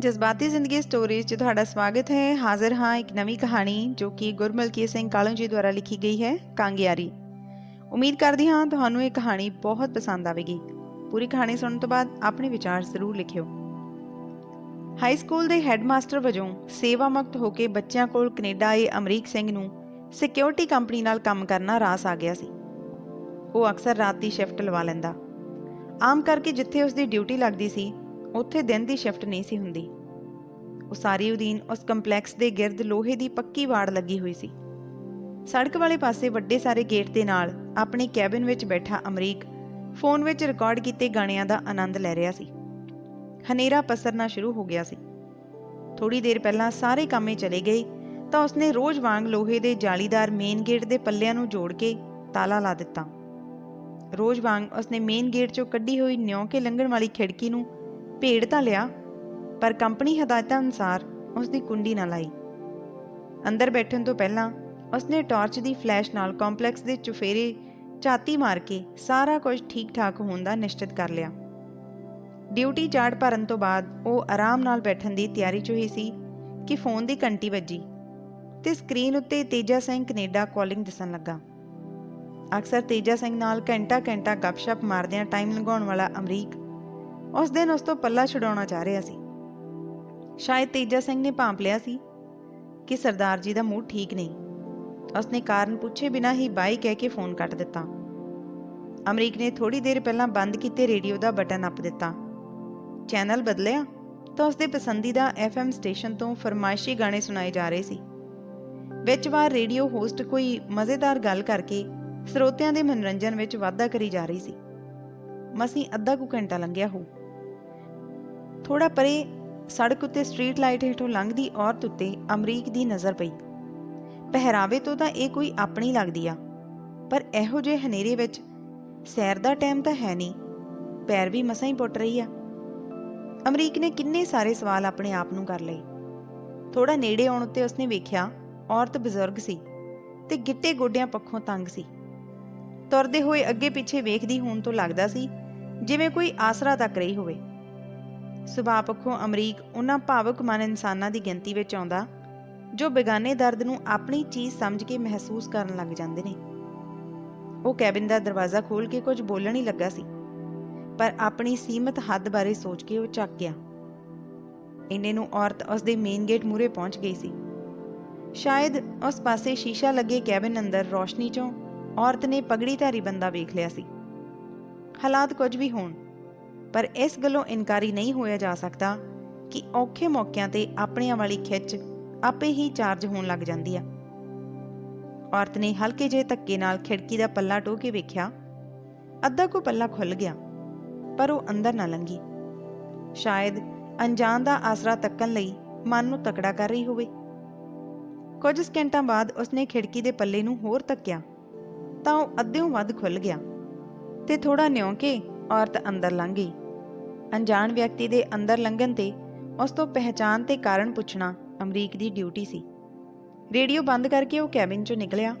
ਜਜ਼ਬਾਤੀ ਜ਼ਿੰਦਗੀ ਸਟੋਰੀਜ਼ 'ਚ ਤੁਹਾਡਾ ਸਵਾਗਤ ਹੈ। ਹਾਜ਼ਰ ਹਾਂ ਇੱਕ ਨਵੀਂ ਕਹਾਣੀ ਜੋ ਕਿ ਗੁਰਮਲਕੀਤ ਸਿੰਘ ਕਾਲੂ ਜੀ ਦੁਆਰਾ ਲਿਖੀ ਗਈ ਹੈ, ਕਾਂਗਿਆਰੀ। ਉਮੀਦ ਕਰਦੀ ਹਾਂ ਤੁਹਾਨੂੰ ਇਹ ਕਹਾਣੀ ਬਹੁਤ ਪਸੰਦ ਆਵੇਗੀ। ਪੂਰੀ ਕਹਾਣੀ ਸੁਣਨ ਤੋਂ ਬਾਅਦ ਆਪਣੇ ਵਿਚਾਰ ਜ਼ਰੂਰ ਲਿਖਿਓ। ਹਾਈ ਸਕੂਲ ਦੇ ਹੈੱਡਮਾਸਟਰ ਵਜੋਂ ਸੇਵਾ ਮੁਕਤ ਹੋ ਕੇ ਬੱਚਿਆਂ ਕੋਲ ਕੈਨੇਡਾ ਆਏ ਅਮਰੀਕ ਸਿੰਘ ਨੂੰ ਸਿਕਿਉਰਿਟੀ ਕੰਪਨੀ ਨਾਲ ਕੰਮ ਕਰਨਾ ਰਾਸ ਆ ਗਿਆ ਸੀ। ਉਹ ਅਕਸਰ ਰਾਤ ਦੀ ਸ਼ਿਫਟ ਲਵਾ ਲੈਂਦਾ। ਆਮ ਕਰਕੇ ਜਿੱਥੇ ਉਸ ਦੀ ਡਿਊਟੀ ਲੱਗਦੀ ਸੀ ਉੱਥੇ ਦਿਨ ਦੀ ਸ਼ਿਫਟ ਨਹੀਂ ਸੀ ਹੁੰਦੀ। ਉਸਾਰੀ ਸਾਰੀ ਉਦੀਨ ਉਸ ਕੰਪਲੈਕਸ ਦੇ ਗਿਰਦ ਲੋਹੇ ਦੀ ਪੱਕੀ ਵਾੜ ਲੱਗੀ ਹੋਈ ਸੀ। ਸੜਕ ਵਾਲੇ ਪਾਸੇ ਵੱਡੇ ਸਾਰੇ ਗੇਟ ਦੇ ਨਾਲ ਆਪਣੇ ਕੈਬਿਨ ਵਿੱਚ ਬੈਠਾ ਅਮਰੀਕ ਫੋਨ ਵਿੱਚ ਰਿਕਾਰਡ ਕੀਤੇ ਗਾਣਿਆਂ ਦਾ ਆਨੰਦ ਲੈ ਰਿਹਾ ਸੀ। ਹਨੇਰਾ ਪਸਰਨਾ ਸ਼ੁਰੂ ਹੋ ਗਿਆ ਸੀ। ਥੋੜੀ ਦੇਰ ਪਹਿਲਾਂ ਸਾਰੇ ਕੰਮੇ ਚਲੇ ਗਏ ਤਾਂ ਉਸਨੇ ਰੋਜ਼ ਵਾਂਗ ਲੋਹੇ ਦੇ ਜਾਲੀਦਾਰ ਮੇਨ ਗੇਟ ਦੇ ਪੱਲਿਆਂ ਨੂੰ ਜੋੜ ਕੇ ਤਾਲਾ ਲਾ ਦਿੱਤਾ। ਰੋਜ਼ ਵਾਂਗ ਉਸਨੇ ਮੇਨ ਗੇਟ ਚੋਂ ਕੱਢੀ ਹੋਈ ਨਿਉਂ ਕੇ ਲੰਘਣ ਵਾਲੀ ਖਿੜਕੀ ਨੂੰ ਭੇੜ ਤਾਂ ਲਿਆ, ਪਰ ਕੰਪਨੀ ਹਦਾਇਤਾਂ ਅਨੁਸਾਰ ਉਸ ਦੀ ਕੁੰਡੀ ਨਾ ਲਾਈ। ਅੰਦਰ ਬੈਠਣ ਤੋਂ ਪਹਿਲਾਂ ਉਸਨੇ ਟਾਰਚ ਦੀ ਫਲੈਸ਼ ਨਾਲ ਕੰਪਲੈਕਸ ਦੇ ਚੁਫੇਰੇ ਝਾਤੀ ਮਾਰ ਕੇ ਸਾਰਾ ਕੁਝ ਠੀਕ-ਠਾਕ ਹੋਣ ਦਾ ਨਿਸ਼ਚਿਤ ਕਰ ਲਿਆ। ਡਿਊਟੀ ਚਾਰਟ ਭਰਨ ਤੋਂ ਬਾਅਦ ਉਹ ਆਰਾਮ ਨਾਲ ਬੈਠਣ ਦੀ ਤਿਆਰੀ 'ਚ ਹੋਈ ਸੀ ਕਿ ਫੋਨ ਦੀ ਘੰਟੀ ਵੱਜੀ ਤੇ ਸਕਰੀਨ ਉੱਤੇ ਤੇਜਾ ਸਿੰਘ ਕੈਨੇਡਾ ਕਾਲਿੰਗ ਦਿਸਣ ਲੱਗਾ। ਅਕਸਰ ਤੇਜਾ ਸਿੰਘ ਨਾਲ ਘੰਟਾ-ਘੰਟਾ ਗੱਪਸ਼ਪ ਮਾਰਦਿਆਂ ਟਾਈਮ ਲੰਘਾਉਣ ਵਾਲਾ ਅਮਰੀਕ ਉਸ ਦਿਨ ਉਸ ਤੋਂ ਪੱਲਾ ਛੁਡਾਉਣਾ ਚਾਹ ਰਿਹਾ ਸੀ। ਸ਼ਾਇਦ ਤੇਜਾ ਸਿੰਘ ਨੇ ਭਾਂਪ ਲਿਆ ਸੀ ਕਿ ਸਰਦਾਰ ਜੀ ਦਾ ਮੂਡ ਠੀਕ ਨਹੀਂ। ਉਸਨੇ ਕਾਰਨ ਪੁੱਛੇ ਬਿਨਾਂ ਹੀ ਬਾਈ ਕਹਿ ਕੇ ਫੋਨ ਕੱਟ ਦਿੱਤਾ। ਅਮਰੀਕ ਨੇ ਥੋੜੀ ਦੇਰ ਪਹਿਲਾਂ ਬੰਦ ਕੀਤੇ ਰੇਡੀਓ ਦਾ ਬਟਨ ਅੱਪ ਦਿੱਤਾ। ਚੈਨਲ ਬਦਲਿਆ ਤਾਂ ਉਸਦੇ ਪਸੰਦੀਦਾ FM ਸਟੇਸ਼ਨ ਤੋਂ ਫਰਮਾਇਸ਼ੀ ਗਾਣੇ ਸੁਣਾਏ ਜਾ ਰਹੇ ਸੀ। ਵਿੱਚ ਵਾਰ ਰੇਡੀਓ ਹੋਸਟ ਕੋਈ ਮਜ਼ੇਦਾਰ ਗੱਲ ਕਰਕੇ ਸਰੋਤਿਆਂ ਦੇ ਮਨੋਰੰਜਨ ਵਿੱਚ ਵਾਧਾ ਕਰੀ ਜਾ ਰਹੀ ਸੀ। ਮਸੀਂ ਅੱਧਾ ਕੁ ਘੰਟਾ ਲੰਘਿਆ ਹੋ। ਥੋੜਾ ਪਰੇ ਸੜਕ ਉੱਤੇ ਸਟਰੀਟ ਲਾਈਟ ਹੇਠੋਂ ਲੰਘਦੀ ਔਰਤ ਉੱਤੇ ਅਮਰੀਕ ਦੀ ਨਜ਼ਰ ਪਈ। ਪਹਿਰਾਵੇ ਤੋਂ ਤਾਂ ਇਹ ਕੋਈ ਆਪਣੀ ਲੱਗਦੀ ਆ, ਪਰ ਇਹੋ ਜਿਹੇ ਹਨੇਰੇ ਵਿੱਚ ਸੈਰ ਦਾ ਟਾਈਮ ਤਾਂ ਹੈ ਨਹੀਂ, ਪੈਰ ਵੀ ਮਸਾਂ ਹੀ ਪੁੱਟ ਰਹੀ ਆ। ਅਮਰੀਕ ਨੇ ਕਿੰਨੇ ਸਾਰੇ ਸਵਾਲ ਆਪਣੇ ਆਪ ਨੂੰ ਕਰ ਲਏ। ਥੋੜਾ ਨੇੜੇ ਆਉਣ ਉੱਤੇ ਉਸਨੇ ਵੇਖਿਆ ਔਰਤ ਬਜ਼ੁਰਗ ਸੀ ਤੇ ਗਿੱਟੇ ਗੋਡਿਆਂ ਪੱਖੋਂ ਤੰਗ ਸੀ। ਤੁਰਦੇ ਹੋਏ ਅੱਗੇ ਪਿੱਛੇ ਵੇਖਦੀ ਹੋਣ ਤੋਂ ਲੱਗਦਾ ਸੀ ਜਿਵੇਂ ਕੋਈ ਆਸਰਾ ਤੱਕ ਰਹੀ ਹੋਵੇ। ਸੁਭਾਅ ਪੱਖੋਂ ਅਮਰੀਕ ਉਹਨਾਂ ਭਾਵੁਕ ਮਨ ਇਨਸਾਨਾਂ ਦੀ ਗਿਣਤੀ ਵਿੱਚ ਆਉਂਦਾ, ਜੋ ਬੇਗਾਨੇ ਦਰਦ ਨੂੰ ਆਪਣੀ ਚੀਜ਼ ਸਮਝ ਕੇ ਮਹਿਸੂਸ ਕਰਨ ਲੱਗ ਜਾਂਦੇ ਨੇ। ਉਹ ਕੈਬਿਨ ਦਾ ਦਰਵਾਜ਼ਾ ਖੋਲ ਕੇ ਕੁਝ ਬੋਲਣ ਹੀ ਲੱਗਾ ਸੀ, ਪਰ ਆਪਣੀ ਸੀਮਤ ਹੱਦ ਬਾਰੇ ਸੋਚ ਕੇ ਉਹ ਚੱਕ ਗਿਆ। ਇੰਨੇ ਨੂੰ ਔਰਤ ਉਸ ਦੇ ਮੇਨ ਗੇਟ ਮੂਰੇ ਪਹੁੰਚ ਗਈ ਸੀ। ਸ਼ਾਇਦ ਉਸ ਪਾਸੇ ਸ਼ੀਸ਼ਾ ਲੱਗੇ ਕੈਬਿਨ ਅੰਦਰ ਰੋਸ਼ਨੀ ਚੋਂ ਔਰਤ ਨੇ ਪਗੜੀ ਧਾਰੀ ਬੰਦਾ ਵੇਖ ਲਿਆ ਸੀ। ਹਾਲਾਤ ਕੁਝ ਵੀ ਹੋਣ ਪਰ ਇਸ ਗੱਲੋਂ ਇਨਕਾਰੀ ਨਹੀਂ ਹੋਇਆ ਜਾ ਸਕਦਾ ਕਿ ਔਖੇ ਮੌਕਿਆਂ ਤੇ ਆਪਣਿਆਂ ਵਾਲੀ ਖਿੱਚ ਆਪੇ ਹੀ ਚਾਰਜ ਹੋਣ ਲੱਗ ਜਾਂਦੀ ਆ। ਔਰਤ ਨੇ ਹਲਕੇ ਜਿਹੇ ਧੱਕੇ ਨਾਲ ਖਿੜਕੀ ਦਾ ਪੱਲਾ ਟੋ ਕੇ ਵੇਖਿਆ। ਅੱਧਾ ਕੋ ਪੱਲਾ ਖੁੱਲ ਗਿਆ, ਪਰ ਉਹ ਅੰਦਰ ਨਾ ਲੰਗੀ ਸ਼ਾਇਦ ਅਣਜਾਣ ਦਾ ਆਸਰਾ ਤੱਕਣ ਲਈ ਮਨ ਨੂੰ ਤਕੜਾ ਕਰ ਰਹੀ ਹੋਵੇ। ਕੁਝ ਸਕਿੰਟਾਂ ਬਾਅਦ ਉਸਨੇ ਖਿੜਕੀ ਦੇ ਪੱਲੇ ਨੂੰ ਹੋਰ ਤੱਕਿਆ ਤਾਂ ਉਹ ਅੱਧਿਓਂ ਵੱਧ ਖੁੱਲ ਗਿਆ ਤੇ ਥੋੜਾ ਨਿਉ ਕੇ ਔਰਤ ਅੰਦਰ ਲੰਘ ਗਈ। ਅਣਜਾਣ ਵਿਅਕਤੀ ਦੇ ਅੰਦਰ ਲੰਘਣ ਤੇ ਉਸ ਤੋਂ ਪਹਿਚਾਨ ਤੇ ਕਾਰਨ ਪੁੱਛਣਾ ਅਮਰੀਕ ਦੀ ਡਿਊਟੀ ਸੀ। ਰੇਡੀਓ ਬੰਦ ਕਰਕੇ ਉਹ ਕੈਬਿਨ ਚੋਂ ਨਿਕਲਿਆ।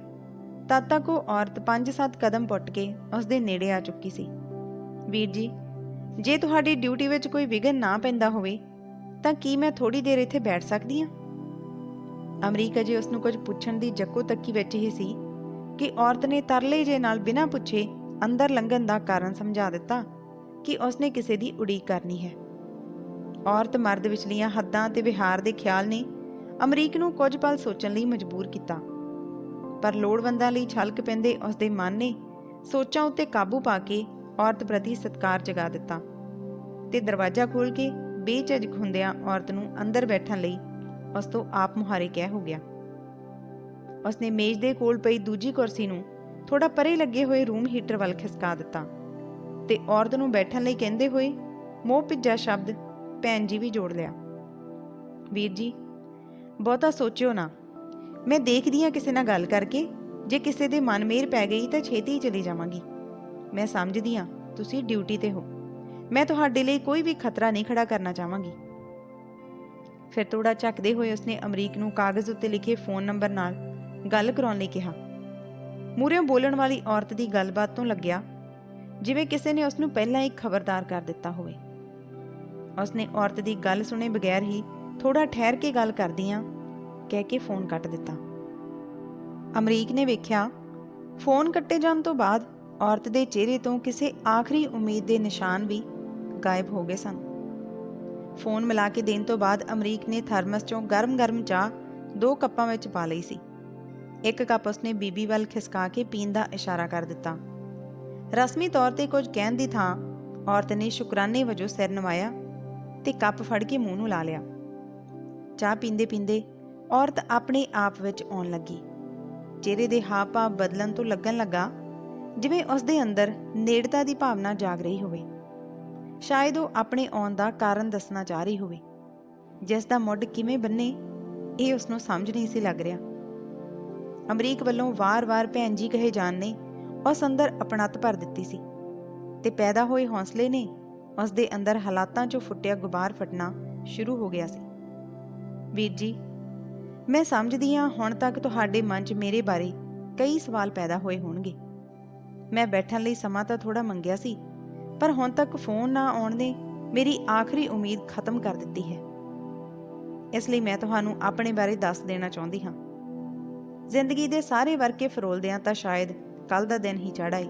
ਤਦ ਤੱਕ ਉਹ ਔਰਤ 5-7 ਕਦਮ ਪੁੱਟ ਕੇ ਉਸ ਦੇ ਨੇੜੇ ਆ ਚੁੱਕੀ ਸੀ। ਵੀਰ ਜੀ, ਜੇ ਤੁਹਾਡੀ ਡਿਊਟੀ ਵਿੱਚ ਕੋਈ ਵਿਘਨ ਨਾ ਪੈਂਦਾ ਹੋਵੇ, ਤਾਂ ਕੀ ਮੈਂ ਥੋੜੀ ਦੇਰ ਇੱਥੇ ਬੈਠ ਸਕਦੀ ਹਾਂ? ਅਮਰੀਕਾ ਜੀ ਉਸ ਨੂੰ ਕੁਝ ਪੁੱਛਣ ਦੀ ਜੱਕੋ ਤੱਕੀ ਵਿੱਚ ਹੀ ਸੀ ਕਿ ਔਰਤ ਨੇ ਤਰਲੇ ਜੇ ਨਾਲ ਬਿਨਾਂ ਪੁੱਛੇ ਅੰਦਰ ਲੰਘਣ ਦਾ ਕਾਰਨ ਸਮਝਾ ਦਿੱਤਾ ਕਿ ਉਸਨੇ ਕਿਸੇ ਦੀ ਉਡੀਕ ਕਰਨੀ ਹੈ। ਔਰਤ ਮਰਦ ਵਿਚਲੀਆਂ ਹੱਦਾਂ ਤੇ ਵਿਹਾਰ ਦੇ ਖਿਆਲ ਨੇ ਅਮਰੀਕ ਨੂੰ ਕੁਝ ਪਲ ਸੋਚਣ ਲਈ ਮਜਬੂਰ ਕੀਤਾ। ਪਰ ਲੋੜਵੰਦਾਂ ਲਈ ਛਲਕ ਪੈਂਦੇ ਉਸਦੇ ਮਨ ਨੇ ਸੋਚਾਂ ਉੱਤੇ ਕਾਬੂ ਪਾ ਕੇ ਔਰਤ ਪ੍ਰਤੀ ਸਤਿਕਾਰ ਜਗਾ ਦਿੱਤਾ ਤੇ ਦਰਵਾਜ਼ਾ ਖੋਲ ਕੇ ਬੇਝਿਜਕ ਹੁੰਦਿਆਂ ਔਰਤ ਨੂੰ ਅੰਦਰ ਬੈਠਣ ਲਈ ਉਸ ਤੋਂ ਆਪ ਮੁਹਾਰੇ ਕਹਿ ਹੋ ਗਿਆ। ਉਸਨੇ ਮੇਜ਼ ਦੇ ਕੋਲ ਪਈ ਦੂਜੀ ਕੁਰਸੀ ਨੂੰ ਥੋੜਾ ਪਰੇ ਲੱਗੇ ਹੋਏ ਰੂਮ ਹੀਟਰ ਵੱਲ ਖਿਸਕਾ ਦਿੱਤਾ ਤੇ ਔਰਤ ਨੂੰ ਬੈਠਣ ਲਈ ਕਹਿੰਦੇ ਹੋਏ ਮੋਹ ਭਿੱਜਾ ਸ਼ਬਦ ਭੈਣ ਜੀ ਵੀ ਜੋੜ ਲਿਆ। ਵੀਰ ਜੀ, ਬਹੁਤਾ ਸੋਚਿਓ ਨਾ। ਮੈਂ ਦੇਖਦੀ ਆ ਕਿਸੇ ਨਾਲ ਗੱਲ ਕਰਕੇ, ਜੇ ਕਿਸੇ ਦੇ ਮਨ ਮੇਰ ਪੈ ਗਈ ਤਾਂ ਛੇਤੀ ਹੀ ਚਲੀ ਜਾਵਾਂਗੀ। ਮੈਂ ਸਮਝਦੀ ਆ ਤੁਸੀਂ ਡਿਊਟੀ ਤੇ ਹੋ। ਮੈਂ ਤੁਹਾਡੇ ਲਈ ਕੋਈ ਵੀ ਖਤਰਾ ਨਹੀਂ ਖੜਾ ਕਰਨਾ ਚਾਹਾਂਗੀ। ਫਿਰ ਥੋੜਾ ਝੱਕਦੇ ਹੋਏ ਉਸਨੇ ਅਮਰੀਕ ਨੂੰ ਕਾਗਜ਼ ਉੱਤੇ ਲਿਖੇ ਫੋਨ ਨੰਬਰ ਨਾਲ ਗੱਲ ਕਰਾਉਣ ਲਈ ਕਿਹਾ। ਮੂਹਰਿਓਂ ਬੋਲਣ ਵਾਲੀ ਔਰਤ ਦੀ ਗੱਲਬਾਤ ਤੋਂ ਲੱਗਿਆ ਜਿਵੇਂ ਕਿਸੇ ਨੇ ਉਸ ਨੂੰ ਪਹਿਲਾਂ ਹੀ ਖਬਰਦਾਰ ਕਰ ਦਿੱਤਾ ਹੋਵੇ। ਉਸਨੇ ਔਰਤ ਦੀ ਗੱਲ ਸੁਣੇ ਬਗੈਰ ਹੀ ਥੋੜਾ ਠਹਿਰ ਕੇ ਗੱਲ ਕਰਦੀਆਂ ਕਹਿ ਕੇ ਫੋਨ ਕੱਟ ਦਿੱਤਾ। ਅਮਰੀਕ ਨੇ ਵੇਖਿਆ, ਫੋਨ ਕੱਟੇ ਜਾਣ ਤੋਂ ਬਾਅਦ ਔਰਤ ਦੇ ਚਿਹਰੇ ਤੋਂ ਕਿਸੇ ਆਖਰੀ ਉਮੀਦ ਦੇ ਨਿਸ਼ਾਨ ਵੀ ਗਾਇਬ ਹੋ ਗਏ ਸਨ। ਫੋਨ ਮਿਲਾ ਕੇ ਦੇਣ ਤੋਂ ਬਾਅਦ ਅਮਰੀਕ ਨੇ ਥਰਮਸ ਚੋਂ ਗਰਮ-ਗਰਮ ਚਾਹ ਦੋ ਕੱਪਾਂ ਵਿੱਚ ਪਾ ਲਈ ਸੀ। ਇੱਕ ਕੱਪ ਉਸਨੇ ਬੀਬੀ ਵੱਲ ਖਿਸਕਾ ਕੇ ਪੀਣ ਦਾ ਇਸ਼ਾਰਾ ਕਰ ਦਿੱਤਾ। ਰਸਮੀ ਤੌਰ ਤੇ ਕੁਝ ਕਹਿਣ ਦੀ ਥਾਂ ਔਰਤ ਨੇ ਸ਼ੁਕਰਾਨੇ ਵਜੋਂ ਸਿਰ ਨਵਾਇਆ ਤੇ ਕੱਪ ਫੜ ਕੇ ਮੂੰਹ ਨੂੰ ਲਾ ਲਿਆ। ਚਾਹ ਪੀਂਦੇ ਪੀਂਦੇ ਔਰਤ ਆਪਣੇ ਆਪ ਵਿੱਚ ਆਉਣ ਲੱਗੀ। ਚਿਹਰੇ ਦੇ ਹਾਵ-ਭਾਵ ਬਦਲਣ ਤੋਂ ਲੱਗਣ ਲੱਗਾ ਜਿਵੇਂ ਉਸ ਦੇ ਅੰਦਰ ਨੇੜਤਾ ਦੀ ਭਾਵਨਾ ਜਾਗ ਰਹੀ ਹੋਵੇ। ਸ਼ਾਇਦ ਉਹ ਆਪਣੇ ਆਉਣ ਦਾ ਕਾਰਨ ਦੱਸਣਾ ਚਾਹ ਰਹੀ ਹੋਵੇ। ਜਿਸ ਦਾ ਮੁੱਢ ਕਿਵੇਂ ਬੰਨੇ, ਇਹ ਉਸ ਨੂੰ ਸਮਝ ਨਹੀਂ ਸੀ ਲੱਗ ਰਿਹਾ। ਅਮਰੀਕ ਵੱਲੋਂ ਵਾਰ-ਵਾਰ ਭੈਣ ਜੀ ਕਹੇ ਜਾਣ ਨੇ, ਉਸ ਅੰਦਰ ਅਪਣਤ ਭਰ ਦਿੱਤੀ ਸੀ। ਤੇ ਪੈਦਾ ਹੋਏ ਹੌਸਲੇ ਨੇ ਉਸ ਦੇ ਅੰਦਰ ਹਾਲਾਤਾਂ 'ਚੋਂ ਫੁੱਟਿਆ ਗੁਬਾਰ ਫਟਣਾ ਸ਼ੁਰੂ ਹੋ ਗਿਆ ਸੀ। ਵੀਰ ਜੀ, ਮੈਂ ਸਮਝਦੀ ਹਾਂ ਹੁਣ ਤੱਕ ਤੁਹਾਡੇ ਮਨ 'ਚ ਮੇਰੇ ਬਾਰੇ ਕਈ ਸਵਾਲ ਪੈਦਾ ਹੋਏ ਹੋਣਗੇ। ਮੈਂ ਬੈਠਣ ਲਈ ਸਮਾਂ ਤਾਂ ਥੋੜਾ ਮੰਗਿਆ ਸੀ, ਪਰ ਹੁਣ ਤੱਕ ਫੋਨ ਨਾ ਆਉਣ ਨੇ ਮੇਰੀ ਆਖਰੀ ਉਮੀਦ ਖਤਮ ਕਰ ਦਿੱਤੀ ਹੈ। ਇਸ ਲਈ ਮੈਂ ਤੁਹਾਨੂੰ ਆਪਣੇ ਬਾਰੇ ਦੱਸ ਦੇਣਾ ਚਾਹੁੰਦੀ ਹਾਂ। ਜ਼ਿੰਦਗੀ ਦੇ ਸਾਰੇ ਵਰਕੇ ਫਰੋਲਦਿਆਂ ਤਾਂ ਸ਼ਾਇਦ ਕੱਲ ਦਾ ਦਿਨ ਹੀ ਚੜ੍ਹ ਆਏ।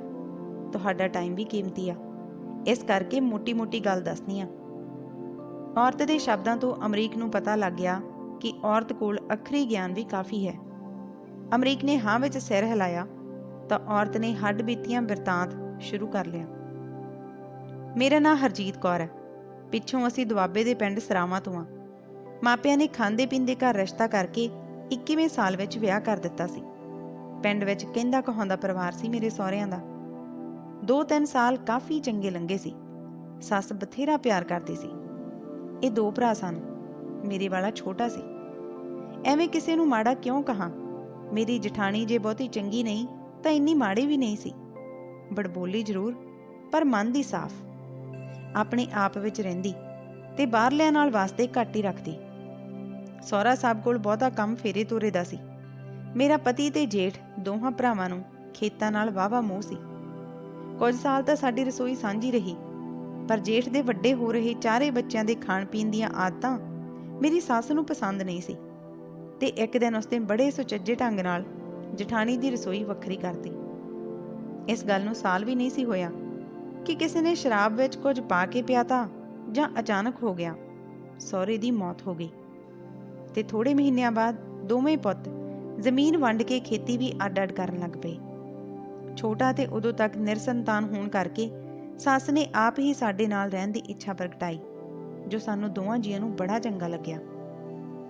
ਤੁਹਾਡਾ ਟਾਈਮ ਵੀ ਕੀਮਤੀ ਆ। ਇਸ ਕਰਕੇ ਮੋਟੀ-ਮੋਟੀ ਗੱਲ ਦੱਸਣੀ ਆ। ਔਰਤ ਦੇ ਸ਼ਬਦਾਂ ਤੋਂ ਅਮਰੀਕ ਨੂੰ ਪਤਾ ਲੱਗ ਗਿਆ ਕਿ ਔਰਤ ਕੋਲ ਅਖਰੀ ਗਿਆਨ ਵੀ ਕਾਫੀ ਹੈ। ਅਮਰੀਕ ਨੇ ਹਾਂ ਵਿੱਚ ਸਿਰ ਹਿਲਾਇਆ ਤਾਂ ਔਰਤ ਨੇ ਹੱਡ ਬੀਤੀਆਂ ਬਿਰਤਾਂਤ ਸ਼ੁਰੂ ਕਰ ਲਿਆ। ਮੇਰਾ ਨਾਂ ਹਰਜੀਤ ਕੌਰ ਹੈ। ਪਿੱਛੋਂ ਅਸੀਂ ਦੁਆਬੇ ਦੇ ਪਿੰਡ ਸਰਾਵਾਂ ਤੋਂ ਆ। ਮਾਪਿਆਂ ਨੇ ਖਾਂਦੇ ਪੀਂਦੇ ਘਰ ਰਿਸ਼ਤਾ ਕਰਕੇ 21ਵੇਂ ਸਾਲ ਵਿੱਚ ਵਿਆਹ ਕਰ ਦਿੱਤਾ ਸੀ। ਪਿੰਡ ਵਿੱਚ ਕਹਿੰਦਾ ਕਹਾਉਂਦਾ ਪਰਿਵਾਰ ਸੀ ਮੇਰੇ ਸਹੁਰਿਆਂ ਦਾ। 2-3 ਸਾਲ ਕਾਫੀ ਚੰਗੇ ਲੰਘੇ ਸੀ। ਸੱਸ ਬਥੇਰਾ ਪਿਆਰ ਕਰਦੀ ਸੀ। ਇਹ ਦੋ ਭਰਾ ਸਨ। ਮੇਰੇ ਵਾਲਾ ਛੋਟਾ ਸੀ। ਐਵੇਂ ਕਿਸੇ ਨੂੰ ਮਾੜਾ ਕਿਉਂ ਕਹਾਂ? ਮੇਰੀ ਜਠਾਣੀ ਜੇ ਬਹੁਤੀ ਚੰਗੀ ਨਹੀਂ, ਤਾਂ ਇੰਨੀ ਮਾੜੀ ਵੀ ਨਹੀਂ ਸੀ। ਬੜਬੋਲੀ ਜ਼ਰੂਰ, ਪਰ ਮਨ ਦੀ ਸਾਫ਼। ਆਪਣੇ ਆਪ ਵਿੱਚ ਰਹਿੰਦੀ ਤੇ ਬਾਹਰਲਿਆਂ ਨਾਲ ਵਾਸਤੇ ਘੱਟ ਹੀ ਰੱਖਦੀ। ਸਹੁਰਾ ਸਾਹਿਬ ਕੋਲ ਬਹੁਤਾ ਕੰਮ ਫੇਰੇ ਤੋਰੇ ਦਾ ਸੀ। ਮੇਰਾ ਪਤੀ ਤੇ ਜੇਠ ਦੋਹਾਂ ਭਰਾਵਾਂ ਨੂੰ ਖੇਤਾਂ ਨਾਲ ਵਾਵਾ ਮੋਹ ਸੀ। ਕੁਝ ਸਾਲ ਤਾਂ ਸਾਡੀ ਰਸੋਈ ਸਾਂਝੀ ਰਹੀ, ਪਰ ਜੇਠ ਦੇ ਵੱਡੇ ਹੋ ਰਹੇ ਚਾਰੇ ਬੱਚਿਆਂ ਦੇ ਖਾਣ ਪੀਣ ਦੀਆਂ ਆਦਤਾਂ ਮੇਰੀ ਸੱਸ ਨੂੰ ਪਸੰਦ ਨਹੀਂ ਸੀ ਤੇ ਇੱਕ ਦਿਨ ਉਸਨੇ ਬੜੇ ਸੁਚੱਜੇ ਢੰਗ ਨਾਲ ਜਠਾਣੀ ਦੀ ਰਸੋਈ ਵੱਖਰੀ ਕਰਤੀ। ਇਸ ਗੱਲ ਨੂੰ ਸਾਲ ਵੀ ਨਹੀਂ ਸੀ ਹੋਇਆ ਕਿ ਕਿਸੇ ਨੇ ਸ਼ਰਾਬ ਵਿੱਚ ਕੁਝ ਪਾ ਕੇ ਪਿਆਤਾ ਜਾਂ ਅਚਾਨਕ ਹੋ ਗਿਆ, ਸਹੁਰੇ ਦੀ ਮੌਤ ਹੋ ਗਈ। ਤੇ ਥੋੜੇ ਮਹੀਨਿਆਂ ਬਾਅਦ ਦੋਵੇਂ ਪੁੱਤ ਜ਼ਮੀਨ ਵੰਡ ਕੇ ਖੇਤੀ ਵੀ ਅੱਡ-ਅੱਡ ਕਰਨ ਲੱਗ ਪਏ। ਛੋਟਾ ਤੇ ਉਦੋਂ ਤੱਕ ਨਿਰਸੰਤਾਨ ਹੋਣ ਕਰਕੇ ਸੱਸ ਨੇ ਆਪ ਹੀ ਸਾਡੇ ਨਾਲ ਰਹਿਣ ਦੀ ਇੱਛਾ ਪ੍ਰਗਟਾਈ, ਜੋ ਸਾਨੂੰ ਦੋਵਾਂ ਜੀਆਂ ਨੂੰ ਬੜਾ ਚੰਗਾ ਲੱਗਿਆ।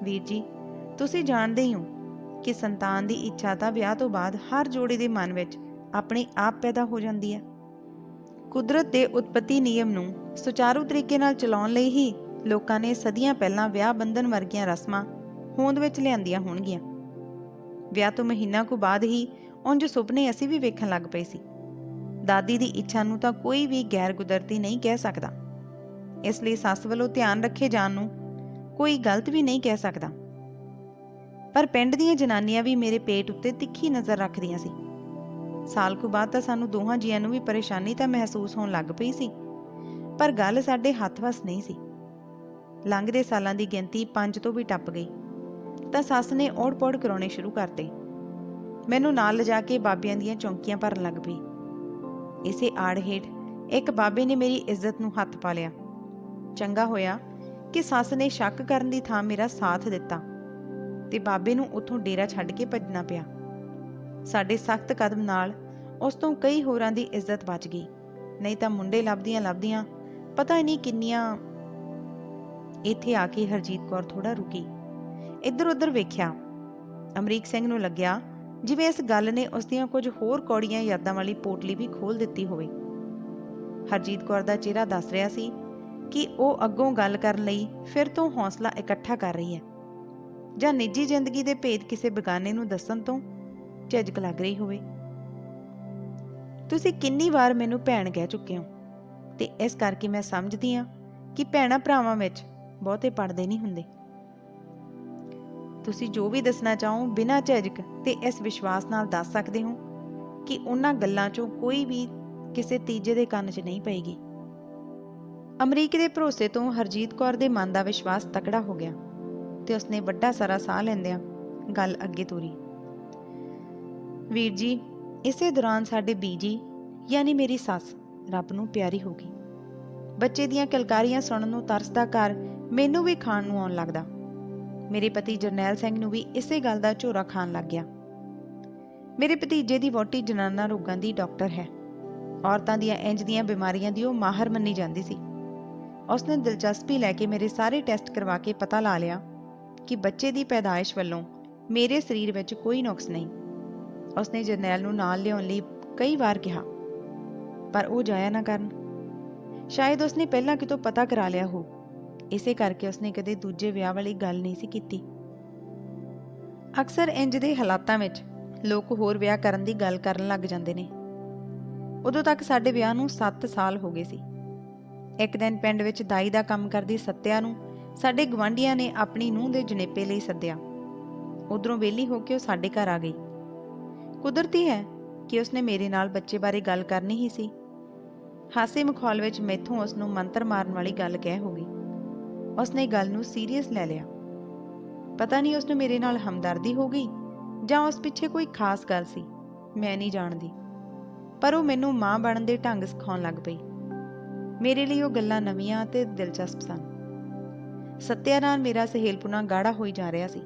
ਵੀਰ ਜੀ, ਤੁਸੀਂ ਜਾਣਦੇ ਹੀ ਹੋ ਕਿ ਸੰਤਾਨ ਦੀ ਇੱਛਾ ਤਾਂ ਵਿਆਹ ਤੋਂ ਬਾਅਦ ਹਰ ਜੋੜੇ ਦੇ ਮਨ ਵਿੱਚ ਆਪਣੇ ਆਪ ਪੈਦਾ ਹੋ ਜਾਂਦੀ ਹੈ। ਕੁਦਰਤ ਦੇ ਉਤਪਤੀ ਨਿਯਮ ਨੂੰ ਸੁਚਾਰੂ ਤਰੀਕੇ ਨਾਲ ਚਲਾਉਣ ਲਈ ਹੀ ਲੋਕਾਂ ਨੇ ਸਦੀਆਂ ਪਹਿਲਾਂ ਵਿਆਹ ਬੰਧਨ ਵਰਗੀਆਂ ਰਸਮਾਂ ਹੋਂਦ ਵਿੱਚ ਲਿਆਂਦੀਆਂ ਹੋਣਗੀਆਂ। ਵਿਆਹ ਤੋਂ ਮਹੀਨਾ ਕੁ ਬਾਅਦ ਹੀ ਉਂਝ ਸੁਪਨੇ ਅਸੀਂ ਵੀ ਵੇਖਣ ਲੱਗ ਪਏ ਸੀ। ਦਾਦੀ ਦੀ ਇੱਛਾ ਨੂੰ ਤਾਂ ਕੋਈ ਵੀ ਗੈਰ ਕੁਦਰਤੀ ਨਹੀਂ ਕਹਿ ਸਕਦਾ। ਇਸ ਲਈ ਸੱਸ ਵੱਲੋਂ ਧਿਆਨ ਰੱਖੇ ਜਾਣ ਨੂੰ ਕੋਈ ਗਲਤ ਵੀ ਨਹੀਂ ਕਹਿ ਸਕਦਾ। ਪਰ ਪਿੰਡ ਦੀਆਂ ਜਨਾਨੀਆਂ ਵੀ ਮੇਰੇ ਪੇਟ ਉੱਤੇ ਤਿੱਖੀ ਨਜ਼ਰ ਰੱਖਦੀਆਂ ਸੀ। ਸਾਲ ਕੁ ਬਾਅਦ ਤਾਂ ਸਾਨੂੰ ਦੋਹਾਂ ਜੀਆਂ ਨੂੰ ਵੀ ਪਰੇਸ਼ਾਨੀ ਤਾਂ ਮਹਿਸੂਸ ਹੋਣ ਲੱਗ ਪਈ ਸੀ। ਪਰ ਗੱਲ ਸਾਡੇ ਹੱਥ ਵਸ ਨਹੀਂ ਸੀ। ਲੰਘਦੇ ਸਾਲਾਂ ਦੀ ਗਿਣਤੀ 5 ਤੋਂ ਵੀ ਟੱਪ ਗਈ। ਤਾਂ ਸੱਸ ਨੇ ਓੜ-ਪੋੜ ਕਰਾਉਣੇ ਸ਼ੁਰੂ ਕਰਤੇ। ਮੈਨੂੰ ਨਾਲ ਲਿਜਾ ਕੇ ਬਾਬਿਆਂ ਦੀਆਂ ਚੌਂਕੀਆਂ ਭਰਨ ਲੱਗ ਪਈ। ਇਸੇ ਆੜ ਹੇਠ ਇੱਕ ਬਾਬੇ ਨੇ ਮੇਰੀ ਇੱਜ਼ਤ ਨੂੰ ਹੱਥ ਪਾ ਲਿਆ ਚੰਗਾ ਹੋਇਆ ਕਿ ਸੱਸ ਨੇ ਸ਼ੱਕ ਕਰਨ ਦੀ ਥਾਂ ਮੇਰਾ ਸਾਥ ਦਿੱਤਾ ਤੇ ਬਾਬੇ ਨੂੰ ਉੱਥੋਂ ਡੇਰਾ ਛੱਡ ਕੇ ਭੱਜਣਾ ਪਿਆ। ਸਾਡੇ ਸਖਤ ਕਦਮ ਨਾਲ ਉਸ ਤੋਂ ਕਈ ਹੋਰਾਂ ਦੀ ਇੱਜ਼ਤ ਬਚ ਗਈ। ਨਹੀਂ ਤਾਂ ਮੁੰਡੇ ਲੱਭਦੀਆਂ ਲੱਭਦੀਆਂ ਪਤਾ ਨਹੀਂ ਕਿੰਨੀਆਂ ਇੱਥੇ ਆ ਕੇ ਹਰਜੀਤ ਕੌਰ ਥੋੜਾ ਰੁਕੀ। ਇੱਧਰ ਉੱਧਰ ਵੇਖਿਆ। ਅਮਰੀਕ ਸਿੰਘ ਨੂੰ ਲੱਗਿਆ ਜਿਵੇਂ ਇਸ ਗੱਲ ਨੇ ਉਸ ਦੀਆਂ ਕੁਝ ਹੋਰ ਕੌੜੀਆਂ ਯਾਦਾਂ ਵਾਲੀ ਪੋਟਲੀ ਵੀ ਖੋਲ ਦਿੱਤੀ ਹੋਵੇ। ਹਰਜੀਤ ਕੌਰ ਦਾ ਚਿਹਰਾ ਦੱਸ ਰਿਹਾ ਸੀ ਕਿ ਉਹ ਅੱਗੋਂ ਗੱਲ ਕਰਨ ਲਈ ਫਿਰ ਤੋਂ ਹੌਸਲਾ ਇਕੱਠਾ ਕਰ ਰਹੀ ਹੈ। ਜਾਂ ਨਿੱਜੀ ਜ਼ਿੰਦਗੀ ਦੇ ਭੇਦ ਕਿਸੇ ਬੇਗਾਨੇ ਨੂੰ ਦੱਸਣ ਤੋਂ ਝਿਜਕ ਲੱਗ ਰਹੀ ਹੋਵੇ। ਤੁਸੀਂ ਕਿੰਨੀ ਵਾਰ ਮੈਨੂੰ ਭੈਣ ਕਹਿ ਚੁੱਕੇ ਹੋ ਤੇ ਇਸ ਕਰਕੇ ਮੈਂ ਸਮਝਦੀ ਹਾਂ ਕਿ ਭੈਣਾ ਭਰਾਵਾਂ ਵਿੱਚ ਬਹੁਤੇ ਪੜਦੇ ਨਹੀਂ ਹੁੰਦੇ। ਤੁਸੀਂ ਜੋ ਵੀ ਦੱਸਣਾ ਚਾਹੋ, ਬਿਨਾਂ ਝਿਜਕ ਤੇ ਇਸ ਵਿਸ਼ਵਾਸ ਨਾਲ ਦੱਸ ਸਕਦੇ ਹੋ ਕਿ ਉਹਨਾਂ ਗੱਲਾਂ 'ਚੋਂ ਕੋਈ ਵੀ ਕਿਸੇ ਤੀਜੇ ਦੇ ਕੰਨ 'ਚ ਨਹੀਂ ਪਏਗੀ। ਅਮਰੀਕ ਦੇ ਭਰੋਸੇ ਤੋਂ ਹਰਜੀਤ ਕੌਰ ਦੇ ਮਨ ਦਾ ਵਿਸ਼ਵਾਸ ਤਕੜਾ ਹੋ ਗਿਆ ਤੇ ਉਸਨੇ ਵੱਡਾ ਸਾਰਾ ਸਾਹ ਲੈਂਦਿਆਂ ਗੱਲ ਅੱਗੇ ਤੋਰੀ। ਵੀਰ ਜੀ, ਇਸੇ ਦੌਰਾਨ ਸਾਡੇ ਬੀਜੀ, ਯਾਨੀ ਮੇਰੀ ਸੱਸ, ਰੱਬ ਨੂੰ ਪਿਆਰੀ ਹੋ ਗਈ। ਬੱਚੇ ਦੀਆਂ ਕਲਕਾਰੀਆਂ ਸੁਣਨ ਨੂੰ ਤਰਸਦਾ ਘਰ ਮੈਨੂੰ ਵੀ ਖਾਣ ਨੂੰ ਆਉਣ ਲੱਗਦਾ। ਮੇਰੇ ਪਤੀ ਜਰਨੈਲ ਸਿੰਘ ਨੂੰ ਵੀ ਇਸੇ ਗੱਲ ਦਾ ਝੋਰਾ ਖਾਣ ਲੱਗ ਗਿਆ। ਮੇਰੇ ਭਤੀਜੇ ਦੀ ਵੋਟੀ ਜਨਾਨਾ ਰੋਗਾਂ ਦੀ ਡਾਕਟਰ ਹੈ। ਔਰਤਾਂ ਦੀਆਂ ਇੰਜ ਦੀਆਂ ਬਿਮਾਰੀਆਂ ਦੀ ਉਹ ਮਾਹਰ ਮੰਨੀ ਜਾਂਦੀ ਸੀ। ਉਸਨੇ ਦਿਲਚਸਪੀ ਲੈ ਕੇ ਮੇਰੇ ਸਾਰੇ ਟੈਸਟ ਕਰਵਾ ਕੇ ਪਤਾ ਲਾ ਲਿਆ ਕਿ ਬੱਚੇ ਦੀ ਪੈਦਾਇਸ਼ ਵੱਲੋਂ ਮੇਰੇ ਸਰੀਰ ਵਿੱਚ ਕੋਈ ਨੁਕਸ ਨਹੀਂ। ਉਸਨੇ ਜਰਨੈਲ ਨੂੰ ਨਾਲ ਲਿਆਉਣ ਲਈ ਕਈ ਵਾਰ ਕਿਹਾ, ਪਰ ਉਹ ਜਾਇਆ ਨਾ ਕਰਨ। ਸ਼ਾਇਦ ਉਸਨੇ ਪਹਿਲਾਂ ਕਿਤੋਂ ਪਤਾ ਕਰਾ ਲਿਆ ਹੋ। ਇਸੇ ਕਰਕੇ ਉਸਨੇ ਕਦੇ ਦੂਜੇ ਵਿਆਹ ਵਾਲੀ ਗੱਲ ਨਹੀਂ ਸੀ ਕੀਤੀ। ਅਕਸਰ ਇੰਜ ਦੇ ਹਾਲਾਤਾਂ ਵਿੱਚ ਲੋਕ ਹੋਰ ਵਿਆਹ ਕਰਨ ਦੀ ਗੱਲ ਕਰਨ ਲੱਗ ਜਾਂਦੇ ਨੇ। ਉਦੋਂ ਤੱਕ ਸਾਡੇ ਵਿਆਹ ਨੂੰ 7 ਸਾਲ ਹੋ ਗਏ ਸੀ। ਇੱਕ ਦਿਨ ਪਿੰਡ ਵਿੱਚ ਦਾਈ ਦਾ ਕੰਮ ਕਰਦੀ ਸੱਤਿਆ ਨੂੰ ਸਾਡੇ ਗਵਾਂਢੀਆਂ ਨੇ ਆਪਣੀ ਨੂੰਹ ਦੇ ਜਣੇਪੇ ਲਈ ਸੱਦਿਆ। ਉਧਰੋਂ ਵੇਲੀ ਹੋ ਕੇ ਉਹ ਸਾਡੇ ਘਰ ਆ ਗਈ। ਕੁਦਰਤੀ ਹੈ ਕਿ ਉਸਨੇ ਮੇਰੇ ਨਾਲ ਬੱਚੇ ਬਾਰੇ ਗੱਲ ਕਰਨੀ ਹੀ ਸੀ। ਹਾਸੇ ਮਖੌਲ ਵਿੱਚ ਮੈਥੋਂ ਉਸ ਨੂੰ ਮੰਤਰ ਮਾਰਨ ਵਾਲੀ ਗੱਲ ਕਹਿ ਹੋ ਗਈ। ਉਸਨੇ ਗੱਲ ਨੂੰ ਸੀਰੀਅਸ ਲੈ ਲਿਆ। ਪਤਾ ਨਹੀਂ ਉਸਨੂੰ ਮੇਰੇ ਨਾਲ ਹਮਦਰਦੀ ਹੋ ਗਈ ਜਾਂ ਉਸ ਪਿੱਛੇ ਕੋਈ ਖਾਸ ਗੱਲ ਸੀ, ਮੈਂ ਨਹੀਂ ਜਾਣਦੀ। ਪਰ ਉਹ ਮੈਨੂੰ ਮਾਂ ਬਣਨ ਦੇ ਢੰਗ ਸਿਖਾਉਣ ਲੱਗ ਪਈ। ਮੇਰੇ ਲਈ ਉਹ ਗੱਲਾਂ ਨਵੀਆਂ ਤੇ ਦਿਲਚਸਪ ਸਨ। ਸੱਤਿਆ ਨਾਲ ਮੇਰਾ ਸਹੇਲਪੁਣਾ ਗਾੜਾ ਹੋਈ ਜਾ ਰਿਹਾ ਸੀ।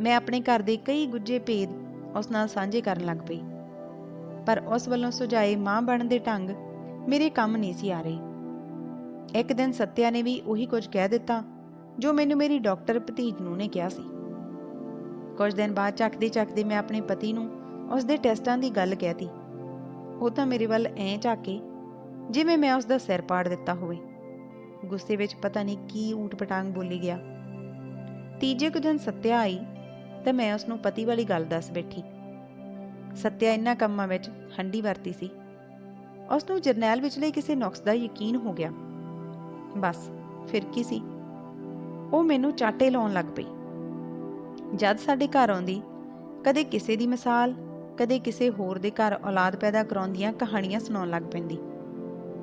ਮੈਂ ਆਪਣੇ ਘਰ ਦੇ ਕਈ ਗੁੱਝੇ ਭੇਦ ਉਸ ਨਾਲ ਸਾਂਝੇ ਕਰਨ ਲੱਗ ਪਈ। ਪਰ ਉਸ ਵੱਲੋਂ ਸੁਝਾਏ ਮਾਂ ਬਣਨ ਦੇ ਢੰਗ ਮੇਰੇ ਕੰਮ ਨਹੀਂ ਸੀ ਆ ਰਹੇ। ਇੱਕ ਦਿਨ ਸੱਤਿਆ ਨੇ ਵੀ ਉਹੀ ਕੁਝ ਕਹਿ ਦਿੱਤਾ, ਜੋ ਮੈਨੂੰ ਮੇਰੀ ਡਾਕਟਰ ਭਤੀਜ ਨੂੰ ਨੇ ਕਿਹਾ ਸੀ। ਕੁਝ ਦਿਨ ਬਾਅਦ ਚੱਕਦੇ ਚੱਕਦੇ ਮੈਂ ਆਪਣੇ ਪਤੀ ਨੂੰ ਉਸ ਦੇ ਟੈਸਟਾਂ ਦੀ ਗੱਲ ਕਹਿਤੀ। ਉਹ ਤਾਂ ਮੇਰੇ ਵੱਲ ਐਂ ਝਾਕੇ ਜਿਵੇਂ ਮੈਂ ਉਸ ਦਾ ਸਿਰ ਪਾੜ ਦਿੱਤਾ ਹੋਵੇ। ਗੁੱਸੇ ਵਿੱਚ ਪਤਾ ਨਹੀਂ ਕੀ ਊਟ ਪਟਾਂਗ ਬੋਲੀ ਗਿਆ। ਤੀਜੇ ਕੁ ਦਿਨ ਸੱਤਿਆ ਆਈ, ਤਾਂ ਮੈਂ ਉਸ ਨੂੰ ਪਤੀ ਵਾਲੀ ਗੱਲ ਦੱਸ ਬੈਠੀ। ਸੱਤਿਆ ਇੰਨਾ ਕੰਮਾਂ ਵਿੱਚ ਹੰਡੀ ਵਰਤੀ ਸੀ। ਉਸ ਨੂੰ ਜਰਨੈਲ ਵਿਚਲੇ ਕਿਸੇ ਨੁਕਸ ਦਾ ਯਕੀਨ ਹੋ ਗਿਆ। ਬਸ, ਫਿਰ ਕੀ ਸੀ? ਉਹ ਮੈਨੂੰ ਚਾਟੇ ਲਾਉਣ ਲੱਗ ਪਈ। ਜਦ ਸਾਡੇ ਘਰ ਆਉਂਦੀ, ਕਦੇ ਕਿਸੇ ਦੀ ਮਿਸਾਲ, ਕਦੇ ਕਿਸੇ ਹੋਰ ਦੇ ਘਰ ਔਲਾਦ ਪੈਦਾ ਕਰਾਉਂਦੀਆਂ ਕਹਾਣੀਆਂ ਸੁਣਾਉਣ ਲੱਗ ਪੈਂਦੀ।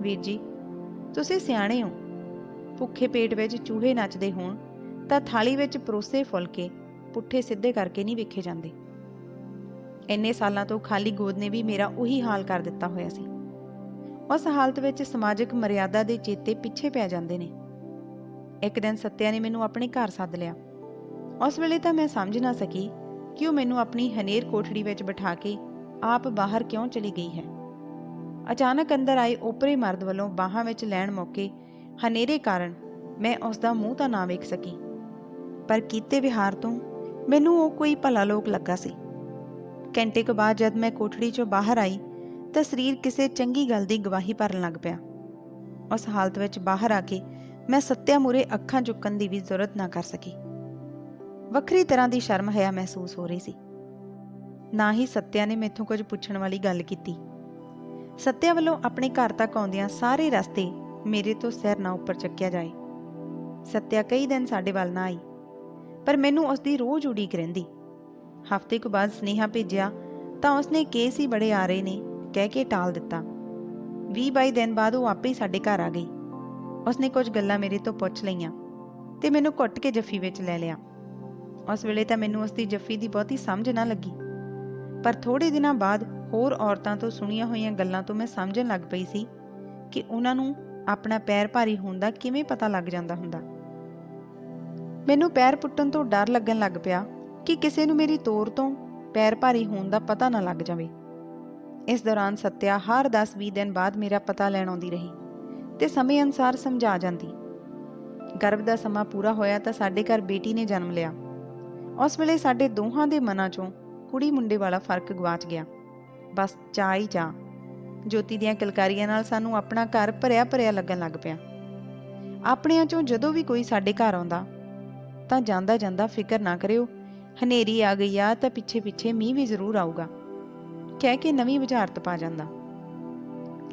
ਵੀਰ ਜੀ, ਤੁਸੀਂ ਸਿਆਣੇ ਹੋ। ਭੁੱਖੇ ਪੇਟ ਵਿੱਚ ਚੂਹੇ ਨੱਚਦੇ ਹੋਣ, ਤਾਂ ਥਾਲੀ ਵਿੱਚ ਪਰੋਸੇ ਫੁਲਕੇ ਪੁੱਠੇ ਸਿੱਧੇ ਕਰਕੇ ਨਹੀਂ ਵੇਖੇ ਜਾਂਦੇ। ਇੰਨੇ ਸਾਲਾਂ ਤੋਂ ਖਾਲੀ ਗੋਦ ਨੇ ਵੀ ਮੇਰਾ ਉਹੀ ਹਾਲ ਕਰ ਦਿੱਤਾ ਹੋਇਆ ਸੀ। ਉਸ ਹਾਲਤ ਵਿੱਚ ਸਮਾਜਿਕ ਮਰਿਆਦਾ ਦੇ ਚੇਤੇ ਪਿੱਛੇ ਪੈ ਜਾਂਦੇ ਨੇ। ਇੱਕ ਦਿਨ ਸੱਤਿਆ ਨੇ ਮੈਨੂੰ ਆਪਣੇ ਘਰ ਸੱਦ ਲਿਆ। ਉਸ ਵੇਲੇ ਤਾਂ ਮੈਂ ਸਮਝ ਨਾ ਸਕੀ ਕਿ ਉਹ ਮੈਨੂੰ ਆਪਣੀ ਹਨੇਰ ਕੋਠੜੀ ਵਿੱਚ ਬਿਠਾ ਕੇ ਆਪ ਬਾਹਰ ਕਿਉਂ ਚਲੀ ਗਈ ਹੈ। ਅਚਾਨਕ ਅੰਦਰ ਆਏ ਓਪਰੇ ਮਰਦ ਵੱਲੋਂ ਬਾਹਾਂ ਵਿੱਚ ਲੈਣ ਮੌਕੇ ਹਨੇਰੇ ਕਾਰਨ ਮੈਂ ਉਸ ਦਾ ਮੂੰਹ ਤਾਂ ਨਾ ਵੇਖ ਸਕੀ। ਪਰ ਕੀਤੇ ਵਿਹਾਰ ਤੋਂ ਮੈਨੂੰ ਉਹ ਕੋਈ ਭਲਾ ਲੋਕ ਲੱਗਾ ਸੀ। ਘੰਟੇ ਕੁ ਬਾਅਦ ਜਦ ਮੈਂ ਕੋਠੜੀ 'ਚੋਂ ਬਾਹਰ ਆਈ ਤਾਂ ਸਰੀਰ ਕਿਸੇ ਚੰਗੀ ਗੱਲ ਦੀ ਗਵਾਹੀ ਭਰਨ ਲੱਗ ਪਿਆ। ਉਸ ਹਾਲਤ ਵਿੱਚ ਬਾਹਰ ਆ ਕੇ ਮੈਂ ਸੱਤਿਆ ਮੂਰੇ ਅੱਖਾਂ ਚੁੱਕਣ ਦੀ ਵੀ ਜ਼ਰੂਰਤ ਨਾ ਕਰ ਸਕੀ। ਵੱਖਰੀ ਤਰ੍ਹਾਂ ਦੀ ਸ਼ਰਮ ਹਿਆ ਮਹਿਸੂਸ ਹੋ ਰਹੀ ਸੀ। ਨਾ ਹੀ ਸੱਤਿਆ ਨੇ ਮੈਥੋਂ ਕੁਝ ਪੁੱਛਣ ਵਾਲੀ ਗੱਲ ਕੀਤੀ। ਸੱਤਿਆ ਵੱਲੋਂ ਆਪਣੇ ਘਰ ਤੱਕ ਆਉਂਦਿਆਂ ਸਾਰੇ ਰਸਤੇ ਮੇਰੇ ਤੋਂ ਸਿਰ ਨਾ ਉੱਪਰ ਚੱਕਿਆ ਜਾਏ। ਸੱਤਿਆ ਕਈ ਦਿਨ ਸਾਡੇ ਵੱਲ ਨਾ ਆਈ, ਪਰ ਮੈਨੂੰ ਉਸ ਦੀ ਰੋਜ਼ ਉਡੀਕ ਰਹਿੰਦੀ। ਹਫ਼ਤੇ ਕੁ ਬਾਅਦ ਸਨੇਹਾ ਭੇਜਿਆ ਤਾਂ ਉਸਨੇ ਕੇਸ ਹੀ ਬੜੇ ਆ ਰਹੇ ਨੇ ਕਹਿ ਕੇ ਟਾਲ ਦਿੱਤਾ। 20 22 ਦਿਨ ਬਾਅਦ ਉਹ ਆਪੇ ਹੀ ਸਾਡੇ ਘਰ ਆ ਗਈ। ਉਸਨੇ ਕੁਝ ਗੱਲਾਂ ਮੇਰੇ ਤੋਂ ਪੁੱਛ ਲਈਆਂ ਤੇ ਮੈਨੂੰ ਕੁੱਟ ਕੇ ਜੱਫੀ ਵਿੱਚ ਲੈ ਲਿਆ। ਉਸ ਵੇਲੇ ਤਾਂ ਮੈਨੂੰ ਉਸ ਦੀ ਜੱਫੀ ਦੀ ਬਹੁਤੀ ਸਮਝ ਨਾ ਲੱਗੀ। ਪਰ ਥੋੜੇ ਦਿਨਾਂ ਬਾਅਦ ਹੋਰ ਔਰਤਾਂ ਤੋਂ ਸੁਣੀਆਂ ਹੋਈਆਂ ਗੱਲਾਂ ਤੋਂ ਮੈਂ ਸਮਝਣ ਲੱਗ ਪਈ ਸੀ ਕਿ ਉਹਨਾਂ ਨੂੰ ਆਪਣਾ ਪੈਰ ਭਾਰੀ ਹੋਣ ਦਾ ਕਿਵੇਂ ਪਤਾ ਲੱਗ ਜਾਂਦਾ ਹੁੰਦਾ। ਮੈਨੂੰ ਪੈਰ ਪੁੱਟਣ ਤੋਂ ਡਰ ਲੱਗਣ ਲੱਗ ਪਿਆ ਕਿ ਕਿਸੇ ਨੂੰ ਮੇਰੀ ਤੋਰ ਤੋਂ ਪੈਰ ਭਾਰੀ ਹੋਣ ਦਾ ਪਤਾ ਨਾ ਲੱਗ ਜਾਵੇ। ਇਸ ਦੌਰਾਨ ਸਤਿਆ ਹਰ 10-20 ਦਿਨ ਬਾਅਦ ਮੇਰਾ ਪਤਾ ਲੈਣ ਆਉਂਦੀ ਰਹੀ ਤੇ ਸਮੇਂ ਅਨੁਸਾਰ ਸਮਝਾ ਜਾਂਦੀ। ਗਰਭ ਦਾ ਸਮਾਂ ਪੂਰਾ ਹੋਇਆ ਤਾਂ ਸਾਡੇ ਘਰ ਬੇਟੀ ਨੇ ਜਨਮ ਲਿਆ। ਉਸ ਵੇਲੇ ਸਾਡੇ ਦੋਹਾਂ ਦੇ ਮਨਾਂ 'ਚੋਂ ਕੁੜੀ ਮੁੰਡੇ ਵਾਲਾ ਫ਼ਰਕ ਗਵਾਚ ਗਿਆ। ਬਸ ਚਾਹ ਹੀ ਚਾਹ। ਜੋਤੀ ਦੀਆਂ ਕਿਲਕਾਰੀਆਂ ਨਾਲ ਸਾਨੂੰ ਆਪਣਾ ਘਰ ਭਰਿਆ ਭਰਿਆ ਲੱਗਣ ਲੱਗ ਪਿਆ। ਆਪਣਿਆਂ 'ਚੋਂ ਜਦੋਂ ਵੀ ਕੋਈ ਸਾਡੇ ਘਰ ਆਉਂਦਾ, ਤਾਂ ਜਾਂਦਾ ਜਾਂਦਾ ਫਿਕਰ ਨਾ ਕਰਿਓ। ਹਨੇਰੀ ਆ ਗਈ ਆ ਤਾਂ ਪਿੱਛੇ ਪਿੱਛੇ ਮੀਂਹ ਵੀ ਜ਼ਰੂਰ ਆਊਗਾ। ਕਹਿ ਕੇ ਨਵੀਂ ਵਿਚਾਰਤ ਪਾ ਜਾਂਦਾ।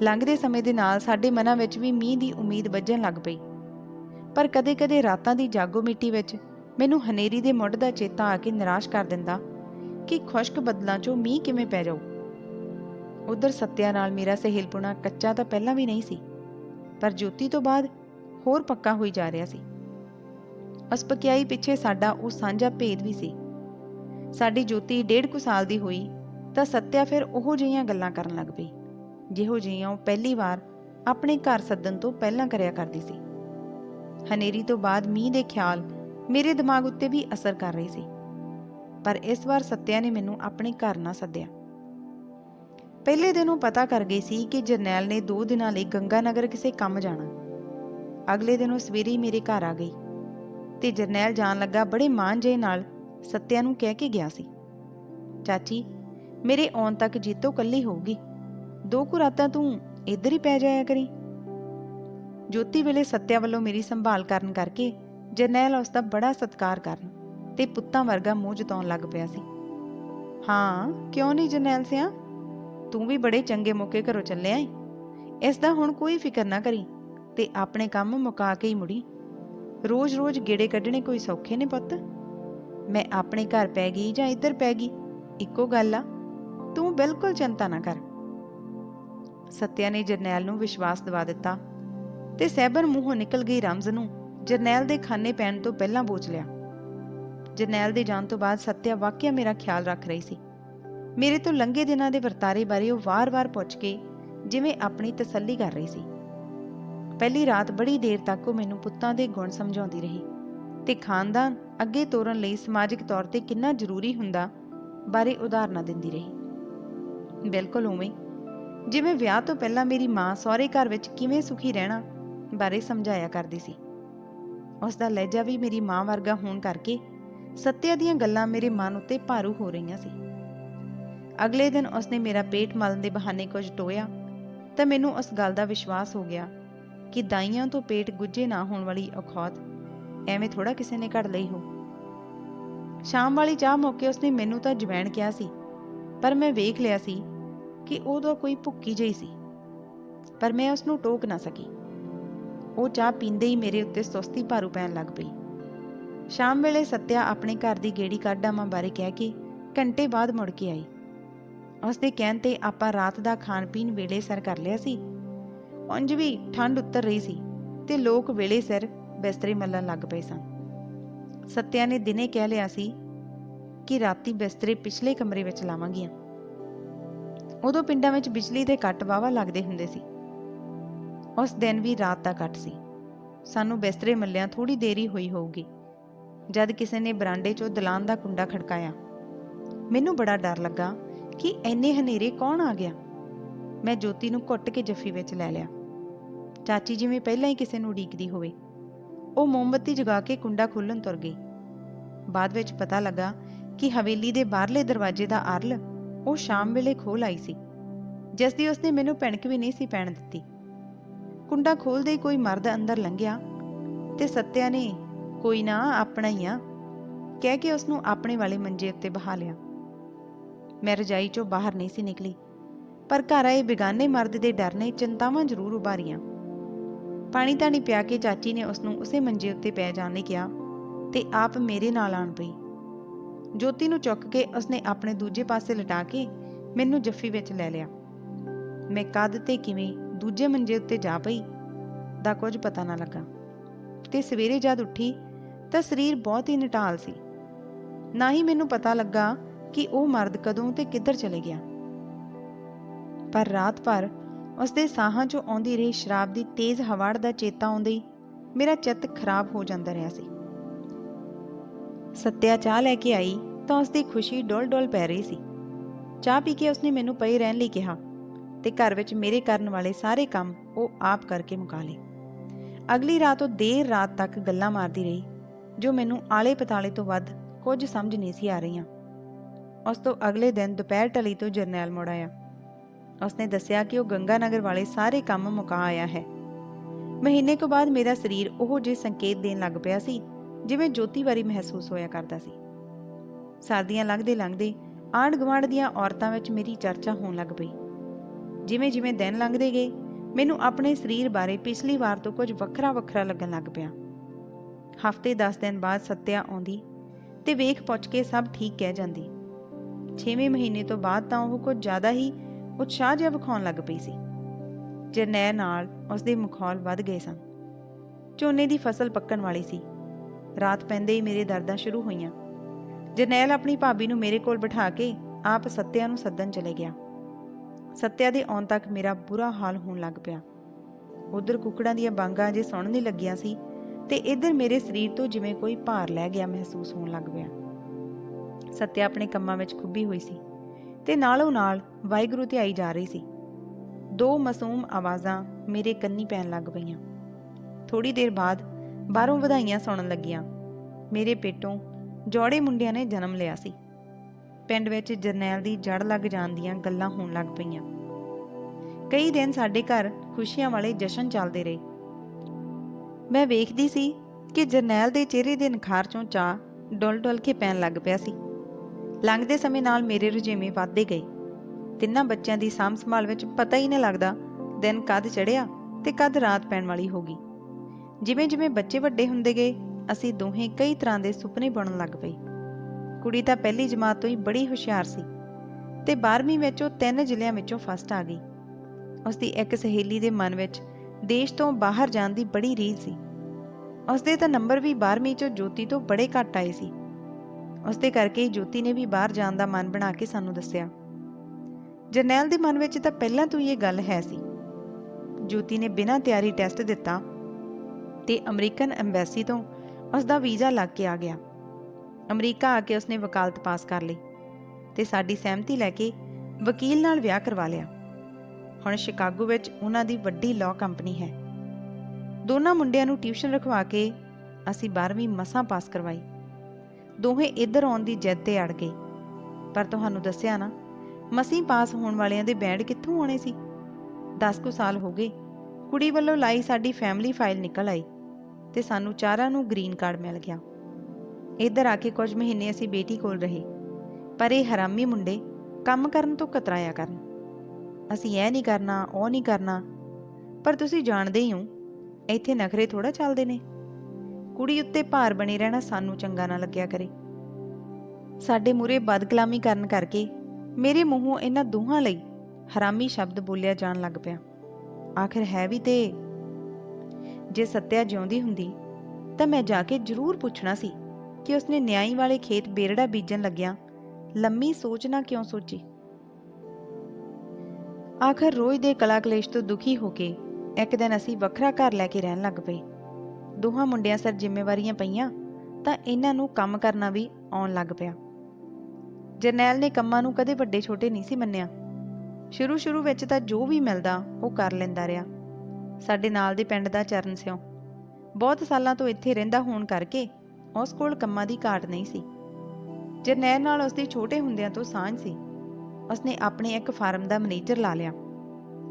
ਲੰਘਦੇ ਸਮੇਂ ਦੇ ਨਾਲ ਸਾਡੇ ਮਨਾਂ ਵਿੱਚ ਵੀ ਮੀਂਹ ਦੀ ਉਮੀਦ ਵੱਜਣ ਲੱਗ ਪਈ। ਪਰ ਕਦੇ-ਕਦੇ ਰਾਤਾਂ ਦੀ ਜਾਗੋ ਮਿੱਟੀ ਵਿੱਚ ਮੈਨੂੰ ਹਨੇਰੀ ਦੇ ਮੁੱਢ ਦਾ ਚੇਤਾ ਆ ਕੇ ਨਿਰਾਸ਼ ਕਰ ਦਿੰਦਾ ਕਿ ਖੁਸ਼ਕ ਬਦਲਾਂ 'ਚੋਂ ਮੀਂਹ ਕਿਵੇਂ ਪੈ ਜਾਊ। ਉਧਰ ਸੱਤਿਆ ਨਾਲ ਮੇਰਾ ਸਹੇਲਪੁਣਾ ਕੱਚਾ ਤਾਂ ਪਹਿਲਾਂ ਵੀ ਨਹੀਂ ਸੀ, ਪਰ ਜੋਤੀ ਤੋਂ ਬਾਅਦ ਹੋਰ ਪੱਕਾ ਹੋਈ ਜਾ ਰਿਹਾ ਸੀ। ਅਸਪਕਿਆਈ ਪਿੱਛੇ ਸਾਡਾ ਉਹ ਸਾਂਝਾ ਭੇਦ ਵੀ ਸੀ। ਸਾਡੀ ਜੋਤੀ ਡੇਢ ਕੁ ਸਾਲ ਦੀ ਹੋਈ ਤਾਂ ਸੱਤਿਆ ਫਿਰ ਉਹੋ ਜਿਹੀਆਂ ਗੱਲਾਂ ਕਰਨ ਲੱਗ ਪਈ। ਜਿਹੋ ਜਿਹੀਆਂ ਉਹ ਪਹਿਲੀ ਵਾਰ ਆਪਣੇ ਘਰ ਸੱਦਣ ਤੋਂ ਪਹਿਲਾਂ ਕਰਿਆ ਕਰਦੀ ਸੀ। ਹਨੇਰੀ ਤੋਂ ਬਾਅਦ ਮੀਂਹ ਦੇ ਖਿਆਲ ਮੇਰੇ ਦਿਮਾਗ ਉੱਤੇ ਵੀ ਅਸਰ ਕਰ ਰਹੇ ਸੀ। ਪਰ ਇਸ ਵਾਰ ਸੱਤਿਆ ਨੇ ਮੈਨੂੰ ਆਪਣੇ ਘਰ ਨਾ ਸੱਦਿਆ। ਪਹਿਲੇ ਦਿਨ ਉਹ ਪਤਾ ਕਰ ਗਈ ਸੀ ਕਿ ਜਰਨੈਲ ਨੇ 2 ਦਿਨਾਂ ਲਈ ਗੰਗਾ ਨਗਰ ਕਿਸੇ ਕੰਮ ਜਾਣਾ। ਅਗਲੇ ਦਿਨ ਉਹ ਸਵੇਰੇ ਮੇਰੇ ਘਰ ਆ ਗਈ ਤੇ ਜਰਨੈਲ ਜਾਣ ਲੱਗਾ ਬੜੇ ਮਾਣ ਜੇ ਨਾਲ ਸੱਤਿਆ ਨੂੰ ਕਹਿ ਕੇ ਗਿਆ ਸੀ। ਚਾਚੀ ਮੇਰੇ ਆਉਣ ਤੱਕ ਜੀਤੋ ਕੱਲੀ ਹੋਊਗੀ। ਦੋ ਕੁ ਰਾਤਾਂ ਤੂੰ ਇੱਧਰ ਹੀ ਪੈ ਜਾਇਆ ਕਰੀ। ਜੋਤੀ ਵੇਲੇ ਸੱਤਿਆ ਵੱਲੋਂ ਮੇਰੀ ਸੰਭਾਲ ਕਰਨ ਕਰਕੇ ਜਰਨੈਲ ਉਸ ਦਾ ਬੜਾ ਸਤਿਕਾਰ ਕਰਨ ਤੇ ਪੁੱਤਾਂ ਵਰਗਾ ਮੂੰਹ ਜਤਾਉਣ ਲੱਗ ਪਿਆ ਸੀ। ਹਾਂ, ਕਿਉਂ ਨਹੀਂ ਜਰਨੈਲ ਸਿਆ? ਤੂੰ ਵੀ ਬੜੇ ਚੰਗੇ ਮੌਕੇ ਘਰੋਂ ਚੱਲਿਆ ਏ। ਇਸ ਦਾ ਹੁਣ ਕੋਈ ਫਿਕਰ ਨਾ ਕਰੀ ਤੇ ਆਪਣੇ ਕੰਮ ਮੁਕਾ ਕੇ ਹੀ ਮੁੜੀ। ਰੋਜ਼-ਰੋਜ਼ ਗੇੜੇ ਕੱਢਣੇ ਕੋਈ ਸੌਖੇ ਨੇ ਪੁੱਤ। ਮੈਂ ਆਪਣੇ ਘਰ ਪੈ ਗਈ ਜਾਂ ਇੱਧਰ ਪੈ ਗਈ, ਇੱਕੋ ਗੱਲ ਆ। ਤੂੰ ਬਿਲਕੁਲ ਚਿੰਤਾ ਨਾ ਕਰ। ਸਤਿਆ ਨੇ ਜਰਨੈਲ ਨੂੰ ਵਿਸ਼ਵਾਸ ਦਿਵਾ ਦਿੱਤਾ ਤੇ ਸਹਿਬਰ ਮੂੰਹੋਂ ਨਿਕਲ ਗਈ ਰਮਜ਼ ਨੂੰ ਜਰਨੈਲ ਦੇ ਖਾਨੇ ਪੈਣ ਤੋਂ ਪਹਿਲਾਂ ਬੋਝ ਲਿਆ। ਜਰਨੈਲ ਦੇ ਜਾਣ ਤੋਂ ਬਾਅਦ ਸਤਿਆ ਵਾਕਿਆ ਮੇਰਾ ਖਿਆਲ ਰੱਖ ਰਹੀ ਸੀ। ਮੇਰੇ ਤੋਂ ਲੰਘੇ ਦਿਨਾਂ ਦੇ ਵਰਤਾਰੇ ਬਾਰੇ ਉਹ ਵਾਰ-ਵਾਰ ਪੁੱਛ ਕੇ ਜਿਵੇਂ ਆਪਣੀ ਤਸੱਲੀ ਕਰ ਰਹੀ ਸੀ। ਪਹਿਲੀ ਰਾਤ ਬੜੀ ਦੇਰ ਤੱਕ ਉਹ ਮੈਨੂੰ ਪੁੱਤਾਂ ਦੇ ਗੁਣ ਸਮਝਾਉਂਦੀ ਰਹੀ ਤੇ ਖਾਨਦਾਨ ਅੱਗੇ ਤੋਰਨ ਲਈ ਸਮਾਜਿਕ ਤੌਰ ਤੇ ਕਿੰਨਾ ਜ਼ਰੂਰੀ ਹੁੰਦਾ ਬਾਰੇ ਉਦਾਹਰਨਾਂ ਦਿੰਦੀ ਰਹੀ। ਬਿਲਕੁਲ ਉਵੇਂ ਜਿਵੇਂ ਵਿਆਹ ਤੋਂ ਪਹਿਲਾਂ ਮੇਰੀ ਮਾਂ ਸਹੁਰੇ ਘਰ ਵਿੱਚ ਕਿਵੇਂ ਸੁਖੀ ਰਹਿਣਾ ਬਾਰੇ ਸਮਝਾਇਆ ਕਰਦੀ ਸੀ। ਉਸ ਦਾ ਲਹਿਜਾ ਵੀ ਮੇਰੀ ਮਾਂ ਵਰਗਾ ਹੋਣ ਕਰਕੇ ਸੱਤਿਆ ਦੀਆਂ ਗੱਲਾਂ ਮੇਰੇ ਮਨ ਉੱਤੇ ਭਾਰੂ ਹੋ ਰਹੀਆਂ ਸੀ। ਅਗਲੇ ਦਿਨ ਉਸਨੇ ਮੇਰਾ ਪੇਟ ਮਲਣ ਦੇ ਬਹਾਨੇ ਕੁਝ ਟੋਇਆ ਤਾਂ ਮੈਨੂੰ ਉਸ ਗੱਲ ਦਾ ਵਿਸ਼ਵਾਸ ਹੋ ਗਿਆ ਕਿ ਦਾਈਆਂ ਤੋਂ ਪੇਟ ਗੁੱਜੇ ਨਾ ਹੋਣ ਵਾਲੀ ਔਖੌਤ ਐਵੇਂ ਥੋੜਾ ਕਿਸੇ ਨੇ ਘੜ ਲਈ ਹੋ। ਸ਼ਾਮ ਵਾਲੀ ਚਾਹ ਮੌਕੇ ਉਸਨੇ ਮੈਨੂੰ ਤਾਂ ਜਵੈਣ ਕਿਹਾ ਸੀ, ਪਰ ਮੈਂ ਵੇਖ ਲਿਆ ਸੀ ਕਿ ਉਹਦਾ ਕੋਈ ਭੁੱਕੀ ਜਿਹੀ ਸੀ। ਪਰ ਮੈਂ ਉਸ ਨੂੰ ਟੋਕ ਨਾ ਸਕੀ। ਉਹ ਚਾਹ ਪੀਂਦੇ ਹੀ ਮੇਰੇ ਉੱਤੇ ਸੁਸਤੀ ਭਾਰੂ ਪੈਣ ਲੱਗ ਪਈ। ਸ਼ਾਮ ਵੇਲੇ ਸੱਤਿਆ ਆਪਣੇ ਘਰ ਦੀ ਗੇੜੀ ਕੱਢਾਵਾਂ ਬਾਰੇ ਕਹਿ ਕੇ ਘੰਟੇ ਬਾਅਦ ਮੁੜ ਕੇ ਆਈ। ਉਸ ਦੇ ਕਹਿਣ ਤੇ ਆਪਾਂ ਰਾਤ ਦਾ ਖਾਣ ਪੀਣ ਵੇਲੇ ਸਰ ਕਰ ਲਿਆ ਸੀ। ਉਂਝ ਵੀ ਠੰਡ ਉਤਰ ਰਹੀ ਸੀ ਤੇ ਲੋਕ ਵੇਲੇ ਸਿਰ ਬਿਸਤਰੇ ਮੱਲਣ ਲੱਗ ਪਏ ਸਨ। ਸੱਤਿਆ ਨੇ ਦਿਨੇ ਕਹਿ ਲਿਆ ਸੀ ਕਿ ਰਾਤੀ ਬਿਸਤਰੇ ਪਿਛਲੇ ਕਮਰੇ ਵਿੱਚ ਲਾਵਾਂਗੀਆਂ। ਉਦੋਂ ਪਿੰਡਾਂ ਵਿੱਚ ਬਿਜਲੀ ਦੇ ਕੱਟ ਵਾਵਾ ਲੱਗਦੇ ਹੁੰਦੇ ਸੀ। ਉਸ ਦਿਨ ਵੀ ਰਾਤ ਦਾ ਕੱਟ ਸੀ। ਸਾਨੂੰ ਬਿਸਤਰੇ ਮੱਲਿਆਂ ਥੋੜੀ ਦੇਰੀ ਹੋਈ ਹੋਊਗੀ। ਜਦ ਕਿਸੇ ਨੇ ਬਰਾਂਡੇ 'ਚੋਂ ਦਲਾਨ ਦਾ ਕੁੰਡਾ ਖੜਕਾਇਆ। ਮੈਨੂੰ ਬੜਾ ਡਰ ਲੱਗਾ ਕਿ ਐਨੇ ਹਨੇਰੇ ਕੌਣ ਆ ਗਿਆ? ਮੈਂ ਜੋਤੀ ਨੂੰ ਘੁੱਟ ਕੇ ਜੱਫੀ ਵਿੱਚ ਲੈ ਲਿਆ। ਚਾਚੀ ਜਿਵੇਂ ਪਹਿਲਾਂ ਹੀ ਕਿਸੇ ਨੂੰ ਉਡੀਕਦੀ ਹੋਵੇ। ਉਹ ਮੋਮਬੱਤੀ ਜਗਾ ਕੇ ਕੁੰਡਾ ਖੋਲਣ ਤੁਰ ਗਈ। ਬਾਅਦ ਵਿੱਚ ਪਤਾ ਲੱਗਾ ਕਿ ਹਵੇਲੀ ਦੇ ਬਾਹਰਲੇ ਦਰਵਾਜ਼ੇ ਦਾ ਅਰਲ ਉਹ ਸ਼ਾਮ ਵੇਲੇ ਖੋਲ ਆਈ ਸੀ, ਜਿਸ ਦੀ ਉਸਨੇ ਮੈਨੂੰ ਪੈਣਕ ਵੀ ਨਹੀਂ ਸੀ ਪੈਣ ਦਿੱਤੀ। ਕੁੰਡਾ ਖੋਲਦੇ ਹੀ ਕੋਈ ਮਰਦ ਅੰਦਰ ਲੰਘਿਆ ਤੇ ਸੱਤਿਆ ਨੇ, ਕੋਈ ਨਾ, ਆਪਣਾ ਹੀ ਆ। ਕਹਿ ਕੇ ਉਸ ਨੂੰ ਆਪਣੇ ਵਾਲੇ ਮੰਜੇ ਉੱਤੇ ਬਹਾ ਲਿਆ। ਮੈਂ ਰਜਾਈ ਚੋਂ ਬਾਹਰ ਨਹੀਂ ਸੀ ਨਿਕਲੀ, ਪਰ ਘਰ ਆਏ ਬਿਗਾਨੇ ਮਰਦ ਦੇ ਡਰ ਨੇ ਚਿੰਤਾਵਾਂ ਜ਼ਰੂਰ ਉਭਾਰੀਆਂ। ਪਾਣੀ ਤਾਣੀ ਪਿਆ ਕੇ ਚਾਚੀ ਨੇ ਉਸ ਨੂੰ ਉਸੇ ਮੰਜੇ ਉੱਤੇ ਪੈ ਜਾਣ ਲਈ ਕਿਹਾ ਤੇ ਆਪ ਮੇਰੇ ਨਾਲ ਆਣ ਪਈ। ਜੋਤੀ ਨੂੰ ਚੁੱਕ ਕੇ ਉਸਨੇ ਆਪਣੇ ਦੂਜੇ ਪਾਸੇ ਲਟਾ ਕੇ ਮੈਨੂੰ ਜੱਫੀ ਵਿੱਚ ਲੈ ਲਿਆ। ਮੈਂ ਕਦ ਤੇ ਕਿਵੇਂ ਦੂਜੇ ਮੰਜੇ ਉੱਤੇ ਜਾ ਪਈ, ਦਾ ਕੁਝ ਪਤਾ ਨਾ ਲੱਗਾ। ਤੇ ਸਵੇਰੇ ਜਦ ਉੱਠੀ ਤਾਂ ਸਰੀਰ ਬਹੁਤ ਹੀ ਨਿਟਾਲ ਸੀ। ਨਾ ਹੀ ਮੈਨੂੰ ਪਤਾ ਲੱਗਾ ਕਿ ਉਹ ਮਰਦ ਕਦੋਂ ਤੇ ਕਿੱਧਰ ਚਲੇ ਗਿਆ। ਪਰ ਰਾਤ ਭਰ ਉਸਦੇ ਸਾਹਾਂ 'ਚੋਂ ਆਉਂਦੀ ਰਹੀ ਸ਼ਰਾਬ ਦੀ ਤੇਜ਼ ਹਵਾੜ ਦਾ ਚੇਤਾ ਆਉਂਦੇ ਮੇਰਾ ਚਿੱਤ ਖਰਾਬ ਹੋ ਜਾਂਦਾ ਰਿਹਾ ਸੀ। ਸੱਤਿਆ ਚਾਹ ਲੈ ਕੇ ਆਈ ਤਾਂ ਉਸਦੀ ਖੁਸ਼ੀ ਡੋਲ-ਡੋਲ ਪੈ ਰਹੀ ਸੀ। ਚਾਹ ਪੀ ਕੇ ਉਸਨੇ ਮੈਨੂੰ ਪਈ ਰਹਿਣ ਲਈ ਕਿਹਾ ਤੇ ਘਰ ਵਿੱਚ ਮੇਰੇ ਕਰਨ ਵਾਲੇ ਸਾਰੇ ਕੰਮ ਉਹ ਆਪ ਕਰਕੇ ਮੁਕਾ ਲਏ। ਅਗਲੀ ਰਾਤ ਉਹ ਦੇਰ ਰਾਤ ਤੱਕ ਗੱਲਾਂ ਮਾਰਦੀ ਰਹੀ, ਜੋ ਮੈਨੂੰ ਆਲੇ ਪਤਾਲੇ ਤੋਂ ਵੱਧ ਕੁਝ ਸਮਝ ਨਹੀਂ ਸੀ ਆ ਰਹੀਆਂ। ਉਸ ਤੋਂ ਅਗਲੇ ਦਿਨ ਦੁਪਹਿਰ ਢਲੀ ਤੋਂ ਜਰਨੈਲ ਮੁੜ ਆਇਆ। ਉਸਨੇ ਦੱਸਿਆ ਕਿ ਉਹ ਗੰਗਾ ਨਗਰ ਵਾਲੇ ਸਾਰੇ ਕੰਮ ਮੁਕਾ ਆਇਆ ਹੈ। ਮਹੀਨੇ ਤੋਂ ਬਾਅਦ ਮੇਰਾ ਸਰੀਰ ਉਹ ਜਿਹੇ ਸੰਕੇਤ ਦੇਣ ਲੱਗ ਪਿਆ ਸੀ ਜਿਵੇਂ ਜੋਤੀ ਵਾਰੀ ਮਹਿਸੂਸ ਹੋਇਆ ਕਰਦਾ ਸੀ। ਸਰਦੀਆਂ ਲੰਘਦੇ ਲੰਘਦੇ ਆਂਢ ਗੁਆਂਢ ਦੀਆਂ ਔਰਤਾਂ ਵਿੱਚ ਮੇਰੀ ਚਰਚਾ ਹੋਣ ਲੱਗ ਪਈ। ਜਿਵੇਂ ਜਿਵੇਂ ਦਿਨ ਲੰਘਦੇ ਗਏ, ਮੈਨੂੰ ਆਪਣੇ ਸਰੀਰ ਬਾਰੇ ਪਿਛਲੀ ਵਾਰ ਤੋਂ ਕੁਝ ਵੱਖਰਾ ਵੱਖਰਾ ਲੱਗਣ ਲੱਗ ਪਿਆ। ਹਫ਼ਤੇ 10 ਦਿਨ ਬਾਅਦ ਸੱਤਿਆ ਆਉਂਦੀ ਤੇ ਵੇਖ ਪੁੱਛ ਕੇ ਸਭ ਠੀਕ ਕਹਿ ਜਾਂਦੀ। 6ਵੇਂ ਮਹੀਨੇ ਤੋਂ ਬਾਅਦ ਤਾਂ ਉਹ ਕੁਝ ਜ਼ਿਆਦਾ ਹੀ ਉਤਸ਼ਾਹ ਜਿਹਾ ਵਿਖਾਉਣ ਲੱਗ ਪਈ ਸੀ। ਜਰਨੈਲ ਨਾਲ ਉਸਦੇ ਮਖੌਲ ਵੱਧ ਗਏ ਸਨ। ਝੋਨੇ ਦੀ ਫਸਲ ਪੱਕਣ ਵਾਲੀ ਸੀ। ਰਾਤ ਪੈਂਦੇ ਹੀ ਮੇਰੇ ਦਰਦਾਂ ਸ਼ੁਰੂ ਹੋਈਆਂ। ਜਰਨੈਲ ਆਪਣੀ ਭਾਬੀ ਨੂੰ ਮੇਰੇ ਕੋਲ ਬਿਠਾ ਕੇ ਆਪ ਸੱਤਿਆ ਨੂੰ ਸੱਦਣ ਚਲੇ ਗਿਆ। ਸੱਤਿਆ ਦੇ ਆਉਣ ਤੱਕ ਮੇਰਾ ਬੁਰਾ ਹਾਲ ਹੋਣ ਲੱਗ ਪਿਆ। ਉਧਰ ਕੁਕੜਾਂ ਦੀਆਂ ਬਾਂਗਾਂ ਜੇ ਸੁਣਨ ਨਹੀਂ ਲੱਗੀਆਂ ਸੀ ਤੇ ਇੱਧਰ ਮੇਰੇ ਸਰੀਰ ਤੋਂ ਜਿਵੇਂ ਕੋਈ ਭਾਰ ਲੈ ਗਿਆ ਮਹਿਸੂਸ ਹੋਣ ਲੱਗ ਪਿਆ। ਸੱਤਿਆ ਆਪਣੇ ਕੰਮਾਂ ਵਿੱਚ ਖੁੱਬੀ ਹੋਈ ਸੀ ਤੇ ਨਾਲੋਂ ਨਾਲ ਵਾਹਿਗੁਰੂ ਤੇ ਆਈ ਜਾ ਰਹੀ ਸੀ। ਦੋ ਮਾਸੂਮ ਆਵਾਜ਼ਾਂ ਮੇਰੇ ਕੰਨੀ ਪੈਣ ਲੱਗ ਪਈਆਂ। ਥੋੜੀ ਦੇਰ ਬਾਅਦ ਬਾਹਰੋਂ ਵਧਾਈਆਂ ਸੁਣਨ ਲੱਗੀਆਂ। ਮੇਰੇ ਪੇਟੋਂ ਜੋੜੇ ਮੁੰਡਿਆਂ ਨੇ ਜਨਮ ਲਿਆ ਸੀ। ਪਿੰਡ ਵਿੱਚ ਜਰਨੈਲ ਦੀ ਜੜ ਲੱਗ ਜਾਣ ਦੀਆਂ ਗੱਲਾਂ ਹੋਣ ਲੱਗ ਪਈਆਂ। ਕਈ ਦਿਨ ਸਾਡੇ ਘਰ ਖੁਸ਼ੀਆਂ ਵਾਲੇ ਜਸ਼ਨ ਚੱਲਦੇ ਰਹੇ। ਮੈਂ ਵੇਖਦੀ ਸੀ ਕਿ ਜਰਨੈਲ ਦੇ ਚਿਹਰੇ ਦੇ ਨਿਖਾਰ ਚੋਂ ਚਾਹ ਡੁੱਲ ਡੁੱਲ ਕੇ ਪੈਣ ਲੱਗ ਪਿਆ ਸੀ। ਲੰਘਦੇ ਸਮੇਂ ਨਾਲ ਮੇਰੇ ਰੁਝੇਵੇਂ ਵੱਧਦੇ ਗਏ। ਤਿੰਨਾਂ ਬੱਚਿਆਂ ਦੀ ਸਾਂਭ ਸੰਭਾਲ ਵਿੱਚ ਪਤਾ ਹੀ ਨਹੀਂ ਲੱਗਦਾ ਦਿਨ ਕਦ ਚੜਿਆ ਤੇ ਕਦ ਰਾਤ ਪੈਣ ਵਾਲੀ ਹੋ ਗਈ। ਜਿਵੇਂ ਜਿਵੇਂ ਬੱਚੇ ਵੱਡੇ ਹੁੰਦੇ ਗਏ, ਅਸੀਂ ਦੋਹੇ ਕਈ ਤਰ੍ਹਾਂ ਦੇ ਸੁਪਨੇ ਬਣਨ ਲੱਗ ਪਏ। ਕੁੜੀ ਤਾਂ ਪਹਿਲੀ ਜਮਾਤ ਤੋਂ ਹੀ ਬੜੀ ਹੁਸ਼ਿਆਰ ਸੀ ਤੇ 12ਵੀਂ ਵਿੱਚ ਉਹ ਤਿੰਨ ਜ਼ਿਲ੍ਹਿਆਂ ਵਿੱਚੋਂ ਫਸਟ ਆ ਗਈ। ਉਸ ਦੀ ਇੱਕ ਸਹੇਲੀ ਦੇ ਮਨ ਵਿੱਚ ਦੇਸ਼ ਤੋਂ ਬਾਹਰ ਜਾਣ ਦੀ ਬੜੀ ਰੀਝ ਸੀ। ਉਸ ਦੇ ਤਾਂ ਨੰਬਰ ਵੀ 12ਵੀਂ ਚੋਂ ਜੋਤੀ ਤੋਂ ਬੜੇ ਘੱਟ ਆਏ ਸੀ। ਉਸ ਦੇ ਕਰਕੇ ਹੀ ਜੋਤੀ ਨੇ ਵੀ ਬਾਹਰ ਜਾਣ ਦਾ ਮਨ ਬਣਾ ਕੇ ਸਾਨੂੰ ਦੱਸਿਆ। ਜਰਨੈਲ ਦੇ ਮਨ ਵਿੱਚ ਤਾਂ ਪਹਿਲਾਂ ਤੋਂ ਹੀ ਇਹ ਗੱਲ ਹੈ ਸੀ। ਜੋਤੀ ਨੇ ਬਿਨਾਂ ਤਿਆਰੀ ਟੈਸਟ ਦਿੱਤਾ ਤੇ ਅਮਰੀਕਨ ਐਮਬੈਸੀ ਤੋਂ ਉਸ ਦਾ ਵੀਜ਼ਾ ਲੱਗ ਕੇ ਆ ਗਿਆ। ਅਮਰੀਕਾ ਆ ਕੇ ਉਸਨੇ ਵਕਾਲਤ ਪਾਸ ਕਰ ਲਈ ਤੇ ਸਾਡੀ ਸਹਿਮਤੀ ਲੈ ਕੇ ਵਕੀਲ ਨਾਲ ਵਿਆਹ ਕਰਵਾ ਲਿਆ। ਹੁਣ ਸ਼ਿਕਾਗੋ ਵਿੱਚ ਉਹਨਾਂ ਦੀ ਵੱਡੀ ਲਾਅ ਕੰਪਨੀ ਹੈ। ਦੋਨਾਂ ਮੁੰਡਿਆਂ ਨੂੰ ਟਿਊਸ਼ਨ ਰਖਵਾ ਕੇ ਅਸੀਂ 12ਵੀਂ ਮਸਾਂ ਪਾਸ ਕਰਵਾਈ। ਦੋਹੇ ਇੱਧਰ ਆਉਣ ਦੀ ਜਿੱਦ ਤੇ ਅੜ ਗਏ। ਪਰ ਤੁਹਾਨੂੰ ਦੱਸਿਆ ਨਾ ਮਸੀਂ ਪਾਸ ਹੋਣ ਵਾਲਿਆਂ ਦੇ ਬੈਂਡ ਕਿੱਥੋਂ ਆਉਣੇ ਸੀ? 10 ਕੁ ਸਾਲ ਹੋ ਗਏ। ਕੁੜੀ ਵੱਲੋਂ ਲਾਈ ਸਾਡੀ ਫੈਮਿਲੀ ਫਾਈਲ ਨਿਕਲ ਆਈ। ਤੇ ਸਾਨੂੰ ਚਾਰਾਂ ਨੂੰ ਗ੍ਰੀਨ ਕਾਰਡ ਮਿਲ ਗਿਆ। ਇੱਧਰ ਆ ਕੇ ਕੁਝ ਮਹੀਨੇ ਅਸੀਂ ਬੇਟੀ ਕੋਲ ਰਹੇ। ਪਰ ਇਹ ਹਰਾਮੀ ਮੁੰਡੇ ਕੰਮ ਕਰਨ ਤੋਂ ਕਤਰਾਇਆ ਕਰਨ। ਅਸੀਂ ਇਹ ਨਹੀਂ ਕਰਨਾ, ਉਹ ਨਹੀਂ ਕਰਨਾ। ਪਰ ਤੁਸੀਂ ਜਾਣਦੇ ਹੀ ਹੋ, ਇੱਥੇ ਨਖਰੇ ਥੋੜਾ ਚੱਲਦੇ ਨੇ। ਕੁੜੀ ਉੱਤੇ ਭਾਰ ਬਣੇ ਰਹਿਣਾ ਸਾਨੂੰ ਚੰਗਾ ਨਾ ਲੱਗਿਆ ਕਰੇ। ਸਾਡੇ ਮੂਰੇ ਬਦਕਲਾਮੀ ਕਰਨ ਕਰਕੇ ਮੇਰੇ ਮੂੰਹੋਂ ਇਹਨਾਂ ਦੋਹਾਂ ਲਈ ਹਰਾਮੀ ਸ਼ਬਦ ਬੋਲਿਆ ਜਾਣ ਲੱਗ ਪਿਆ। ਆਖਿਰ ਹੈ ਵੀ ਤੇ ਜੇ ਸੱਤਿਆ ਜਿਉਂਦੀ ਹੁੰਦੀ, ਤਾਂ ਮੈਂ ਜਾ ਕੇ ਜ਼ਰੂਰ ਪੁੱਛਣਾ ਸੀ ਕਿ ਉਸਨੇ ਨਿਆਈ ਵਾਲੇ ਖੇਤ ਬੇਰੜਾ ਬੀਜਣ ਲੱਗਿਆ ਲੰਮੀ ਸੋਚ ਨਾ ਕਿਉਂ ਸੋਚੀ? ਆਖਰ ਰੋਜ਼ ਦੇ ਕਲਾ ਕਲੇਸ਼ ਤੋਂ ਦੁਖੀ ਹੋ ਕੇ ਇੱਕ ਦਿਨ ਅਸੀਂ ਵੱਖਰਾ ਘਰ ਲੈ ਕੇ ਰਹਿਣ ਲੱਗ ਪਏ। ਦੋਹਾਂ ਮੁੰਡਿਆਂ ਸਰ ਜ਼ਿੰਮੇਵਾਰੀਆਂ ਪਈਆਂ, ਤਾਂ ਇਹਨਾਂ ਨੂੰ ਕੰਮ ਕਰਨਾ ਵੀ ਆਉਣ ਲੱਗ ਪਿਆ। ਜਰਨੈਲ ਨੇ ਕੰਮਾਂ ਨੂੰ ਕਦੇ ਵੱਡੇ ਛੋਟੇ ਨਹੀਂ ਸੀ ਮੰਨਿਆ। ਸ਼ੁਰੂ ਸ਼ੁਰੂ ਵਿੱਚ ਤਾਂ ਜੋ ਵੀ ਮਿਲਦਾ, ਉਹ ਕਰ ਲੈਂਦਾ ਰਿਹਾ। ਸਾਡੇ ਨਾਲ ਦੇ ਪਿੰਡ ਦਾ ਚਰਨ ਸਿਓ ਬਹੁਤ ਸਾਲਾਂ ਤੋਂ ਇੱਥੇ ਰਹਿੰਦਾ ਹੋਣ ਕਰਕੇ ਉਸ ਕੋਲ ਕੰਮਾਂ ਦੀ ਘਾਟ ਨਹੀਂ ਸੀ। ਜਰਨੈਲ ਨਾਲ ਉਸਦੀ ਛੋਟੇ ਹੁੰਦਿਆਂ ਤੋਂ ਸਾਂਝ ਸੀ, ਉਸਨੇ ਆਪਣੇ ਇੱਕ ਫਾਰਮ ਦਾ ਮੈਨੇਜਰ ਲਾ ਲਿਆ।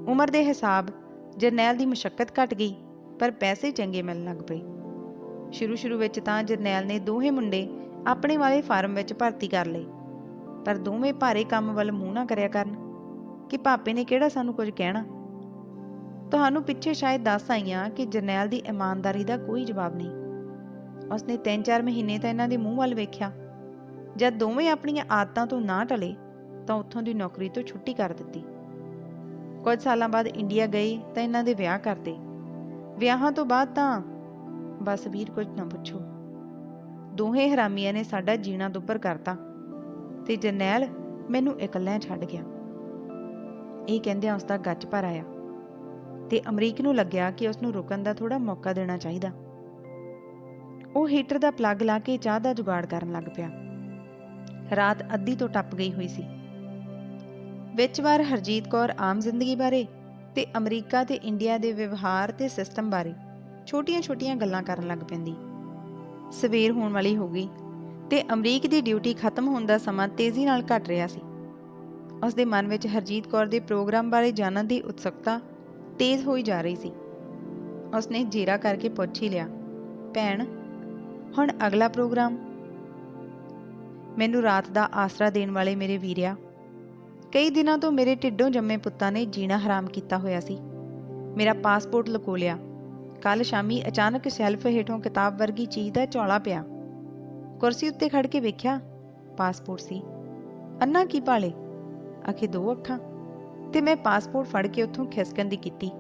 ਉਮਰ ਦੇ ਹਿਸਾਬ ਜਰਨੈਲ ਦੀ ਮੁਸ਼ਕਲ ਘਟ ਗਈ, ਪਰ ਪੈਸੇ ਚੰਗੇ ਮਿਲਣ ਲੱਗ ਪਏ। ਸ਼ੁਰੂ ਸ਼ੁਰੂ ਵਿੱਚ ਤਾਂ ਜਰਨੈਲ ਨੇ ਦੋਹੇ ਮੁੰਡੇ ਆਪਣੇ ਵਾਲੇ ਫਾਰਮ ਵਿੱਚ ਭਰਤੀ ਕਰ ਲਏ, ਪਰ ਦੋਵੇਂ ਭਾਰੇ ਕੰਮ ਵੱਲ ਮੂੰਹ ਨਾ ਕਰਿਆ ਕਰਨ ਕਿ ਪਾਪੇ ਨੇ ਕਿਹੜਾ ਸਾਨੂੰ ਕੁਝ ਕਹਿਣਾ। ਤੁਹਾਨੂੰ ਪਿੱਛੇ ਸ਼ਾਇਦ ਦੱਸ ਆਈਆਂ ਕਿ ਜਰਨੈਲ ਦੀ ਇਮਾਨਦਾਰੀ ਦਾ ਕੋਈ ਜਵਾਬ ਨਹੀਂ। ਉਸਨੇ 3-4 ਮਹੀਨੇ ਤਾਂ ਇਹਨਾਂ ਦੇ ਮੂੰਹ ਵੱਲ ਵੇਖਿਆ। ਜਦ ਦੋਵੇਂ ਆਪਣੀਆਂ ਆਦਤਾਂ ਤੋਂ ਨਾ ਟਲੇ, ਤਾਂ ਉੱਥੋਂ ਦੀ ਨੌਕਰੀ ਤੋਂ ਛੁੱਟੀ ਕਰ ਦਿੱਤੀ। ਕੁਝ ਸਾਲਾਂ ਬਾਅਦ ਇੰਡੀਆ ਗਏ ਤਾਂ ਇਹਨਾਂ ਦੇ ਵਿਆਹ ਕਰਦੇ। ਵਿਆਹਾਂ ਤੋਂ ਬਾਅਦ ਤਾਂ ਬਸ ਵੀਰ ਕੁਝ ਨਾ ਪੁੱਛੋ। ਦੋਹੇ ਹਰਾਮੀਆਂ ਨੇ ਸਾਡਾ ਜੀਣਾ ਦੁੱਪਰ ਕਰਤਾ ਤੇ ਜਰਨੈਲ ਮੈਨੂੰ ਇਕੱਲਿਆਂ ਛੱਡ ਗਿਆ। ਇਹ ਕਹਿੰਦਿਆਂ ਉਸ ਦਾ ਗੱਜ ਭਰ ਆਇਆ। ਤੇ ਅਮਰੀਕ ਨੂੰ ਲੱਗਿਆ ਕਿ ਉਸ ਨੂੰ ਰੁਕਣ ਦਾ ਥੋੜਾ ਮੌਕਾ ਦੇਣਾ ਚਾਹੀਦਾ। ਉਹ ਹੀਟਰ ਦਾ ਪਲੱਗ ਲਾ ਕੇ ਚਾਹ ਦਾ ਜੁਗਾੜ ਕਰਨ ਲੱਗ ਪਿਆ। ਰਾਤ ਅੱਧੀ ਤੋਂ ਟੱਪ ਗਈ ਹੋਈ ਸੀ। ਵਿੱਚ ਵਾਰ ਹਰਜੀਤ ਕੌਰ ਆਮ ਜ਼ਿੰਦਗੀ ਬਾਰੇ ਤੇ ਅਮਰੀਕਾ ਤੇ ਇੰਡੀਆ ਦੇ ਵਿਵਹਾਰ ਤੇ ਸਿਸਟਮ ਬਾਰੇ ਛੋਟੀਆਂ-ਛੋਟੀਆਂ ਗੱਲਾਂ ਕਰਨ ਲੱਗ ਪੈਂਦੀ। ਸਵੇਰ ਹੋਣ ਵਾਲੀ ਹੋ ਗਈ ਤੇ ਅਮਰੀਕ ਦੀ ਡਿਊਟੀ ਖਤਮ ਹੋਣ ਦਾ ਸਮਾਂ ਤੇਜ਼ੀ ਨਾਲ ਘਟ ਰਿਹਾ ਸੀ। ਉਸ ਦੇ ਮਨ ਵਿੱਚ ਹਰਜੀਤ ਕੌਰ ਦੇ ਪ੍ਰੋਗਰਾਮ ਬਾਰੇ ਜਾਣਨ ਦੀ ਉਤਸੁਕਤਾ ਤੇਜ਼ ਹੋਈ ਜਾ ਰਹੀ ਸੀ। ਉਸਨੇ ਜੀਰਾ ਕਰਕੇ ਪੁੱਛ ਹੀ ਲਿਆ, ਭੈਣ, ਹੁਣ ਅਗਲਾ ਪ੍ਰੋਗਰਾਮ? ਮੈਨੂੰ ਰਾਤ ਦਾ ਆਸਰਾ ਦੇਣ ਵਾਲੇ ਮੇਰੇ ਵੀਰਿਆ, ਕਈ ਦਿਨਾਂ ਤੋਂ ਮੇਰੇ ਢਿੱਡੋਂ ਜੰਮੇ ਪੁੱਤਾਂ ਨੇ ਜੀਣਾ ਹਰਾਮ ਕੀਤਾ ਹੋਇਆ ਸੀ। ਮੇਰਾ ਪਾਸਪੋਰਟ ਲਕੋ ਲਿਆ। ਕੱਲ ਸ਼ਾਮੀ ਅਚਾਨਕ ਸ਼ੈਲਫ ਹੇਠੋਂ ਕਿਤਾਬ ਵਰਗੀ ਚੀਜ਼ ਦਾ ਝੋਲਾ ਪਿਆ। ਕੁਰਸੀ ਉੱਤੇ ਖੜ ਕੇ ਵੇਖਿਆ, ਪਾਸਪੋਰਟ ਸੀ। ਅੰਨਾ ਕੀ ਭਾਲੇ ਆਖੇ ਦੋ ਅੱਖਾਂ। ਤੇ ਮੈਂ ਪਾਸਪੋਰਟ ਫੜ ਕੇ ਉੱਥੋਂ ਖਿਸਕਣ ਦੀ ਕੀਤੀ।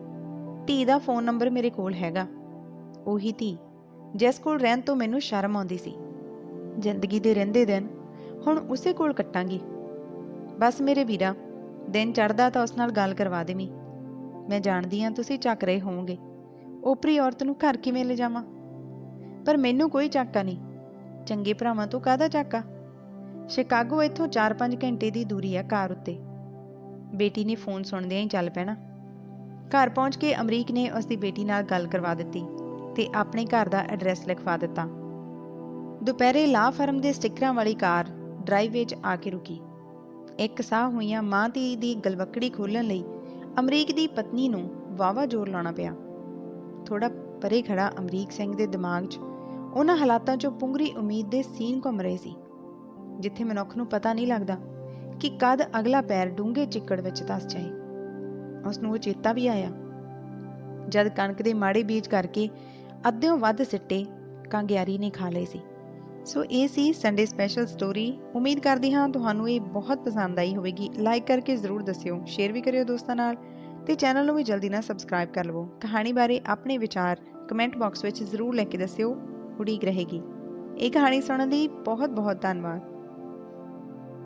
ਧੀ ਦਾ ਫੋਨ ਨੰਬਰ ਮੇਰੇ ਕੋਲ ਹੈਗਾ। ਉਹੀ ਧੀ, ਜਿਸ ਕੋਲ ਰਹਿਣ ਤੋਂ ਮੈਨੂੰ ਸ਼ਰਮ ਆਉਂਦੀ ਸੀ। ਜ਼ਿੰਦਗੀ ਦੇ ਰਹਿੰਦੇ ਦਿਨ ਹੁਣ ਉਸੇ ਕੋਲ ਕੱਟਾਂਗੀ। ਬਸ ਮੇਰੇ ਵੀਰਾ, ਦਿਨ ਚੜਦਾ ਤਾਂ ਉਸ ਨਾਲ ਗੱਲ ਕਰਵਾ ਦੇਵੀਂ। ਮੈਂ ਜਾਣਦੀ ਹਾਂ ਤੁਸੀਂ ਚੱਕ ਰਹੇ ਹੋਵੋਗੇ। ਉਪਰੀ ਔਰਤ ਨੂੰ ਘਰ ਕਿਵੇਂ ਲਿਜਾਵਾਂ? ਪਰ ਮੈਨੂੰ ਕੋਈ ਚੱਕਾ ਨਹੀਂ। ਚੰਗੇ ਭਰਾਵਾਂ ਤੋਂ ਕਾਹਦਾ ਚੱਕਾ? ਸ਼ਿਕਾਗੋ ਇੱਥੋਂ 4-5 ਘੰਟੇ ਦੀ ਦੂਰੀ ਹੈ ਕਾਰ ਉੱਤੇ। ਬੇਟੀ ਨੇ ਫੋਨ ਸੁਣਦਿਆਂ ਹੀ ਚੱਲ ਪੈਣਾ। ਘਰ ਪਹੁੰਚ ਕੇ ਅਮਰੀਕ ਨੇ ਉਸ ਦੀ ਬੇਟੀ ਨਾਲ ਗੱਲ ਕਰਵਾ ਦਿੱਤੀ ਤੇ ਆਪਣੇ ਘਰ ਦਾ ਐਡਰੈਸ ਲਿਖਵਾ ਦਿੱਤਾ। ਦੁਪਹਿਰੇ ਲਾ ਫਰਮ ਦੇ ਸਟਿੱਕਰਾਂ ਵਾਲੀ ਕਾਰ ਡਰਾਈਵ ਵਿੱਚ ਆ ਕੇ ਰੁਕੀ। ਇੱਕ ਸਾਹ ਹੋਈਆਂ ਮਾਂ ਧੀ ਦੀ ਗਲਵੱਕੜੀ ਖੋਲਣ ਲਈ ਅਮਰੀਕ ਦੀ ਪਤਨੀ ਨੂੰ ਵਾਵਾ ਜ਼ੋਰ ਲਾਉਣਾ ਪਿਆ। ਥੋੜਾ ਪਰੇ ਖੜਾ ਅਮਰੀਕ ਸਿੰਘ ਦੇ ਦਿਮਾਗ 'ਚ ਉਹਨਾਂ ਹਾਲਾਤਾਂ 'ਚੋਂ ਪੁੰਗਰੀ ਉਮੀਦ ਦੇ ਸੀਨ ਘੁੰਮ ਰਹੇ ਸੀ, ਜਿੱਥੇ ਮਨੁੱਖ ਨੂੰ ਪਤਾ ਨਹੀਂ ਲੱਗਦਾ ਕਿ ਕਦ ਅਗਲਾ ਪੈਰ ਡੂੰਘੇ ਚਿੱਕੜ ਵਿੱਚ ਧਸ ਜਾਏ। ਉਸ ਨੂੰ ਉਹ ਚੇਤਾ ਵੀ ਆਇਆ। ਜਦ ਕਣਕ ਦੇ ਮਾੜੇ ਬੀਜ ਕਰਕੇ ਅੱਧਿਓਂ ਵੱਧ ਸਿੱਟੇ ਕੰਗਿਆਰੀ ਨੇ ਖਾ ਲਏ ਸੀ। ਸੋ ਇਹ ਸੀ ਸੰਡੇ ਸਪੈਸ਼ਲ ਸਟੋਰੀ ਉਮੀਦ ਕਰਦੀ ਹਾਂ ਤੁਹਾਨੂੰ ਇਹ ਬਹੁਤ ਪਸੰਦ ਆਈ ਹੋਵੇਗੀ। ਲਾਈਕ ਕਰਕੇ ਜ਼ਰੂਰ ਦੱਸਿਓ ਸ਼ੇਅਰ ਵੀ ਕਰਿਓ ਦੋਸਤਾਂ ਨਾਲ ਤੇ ਚੈਨਲ ਨੂੰ ਵੀ ਜਲਦੀ ਨਾਲ ਸਬਸਕ੍ਰਾਈਬ ਕਰ ਲਵੋ। ਕਹਾਣੀ ਬਾਰੇ ਆਪਣੇ ਵਿਚਾਰ ਕਮੈਂਟ ਬਾਕਸ ਵਿੱਚ ਜ਼ਰੂਰ ਲੈ ਕੇ ਦੱਸਿਓ। ਉਡੀਕ ਰਹੇਗੀ। ਇਹ ਕਹਾਣੀ ਸੁਣਨ ਲਈ ਬਹੁਤ ਬਹੁਤ ਧੰਨਵਾਦ।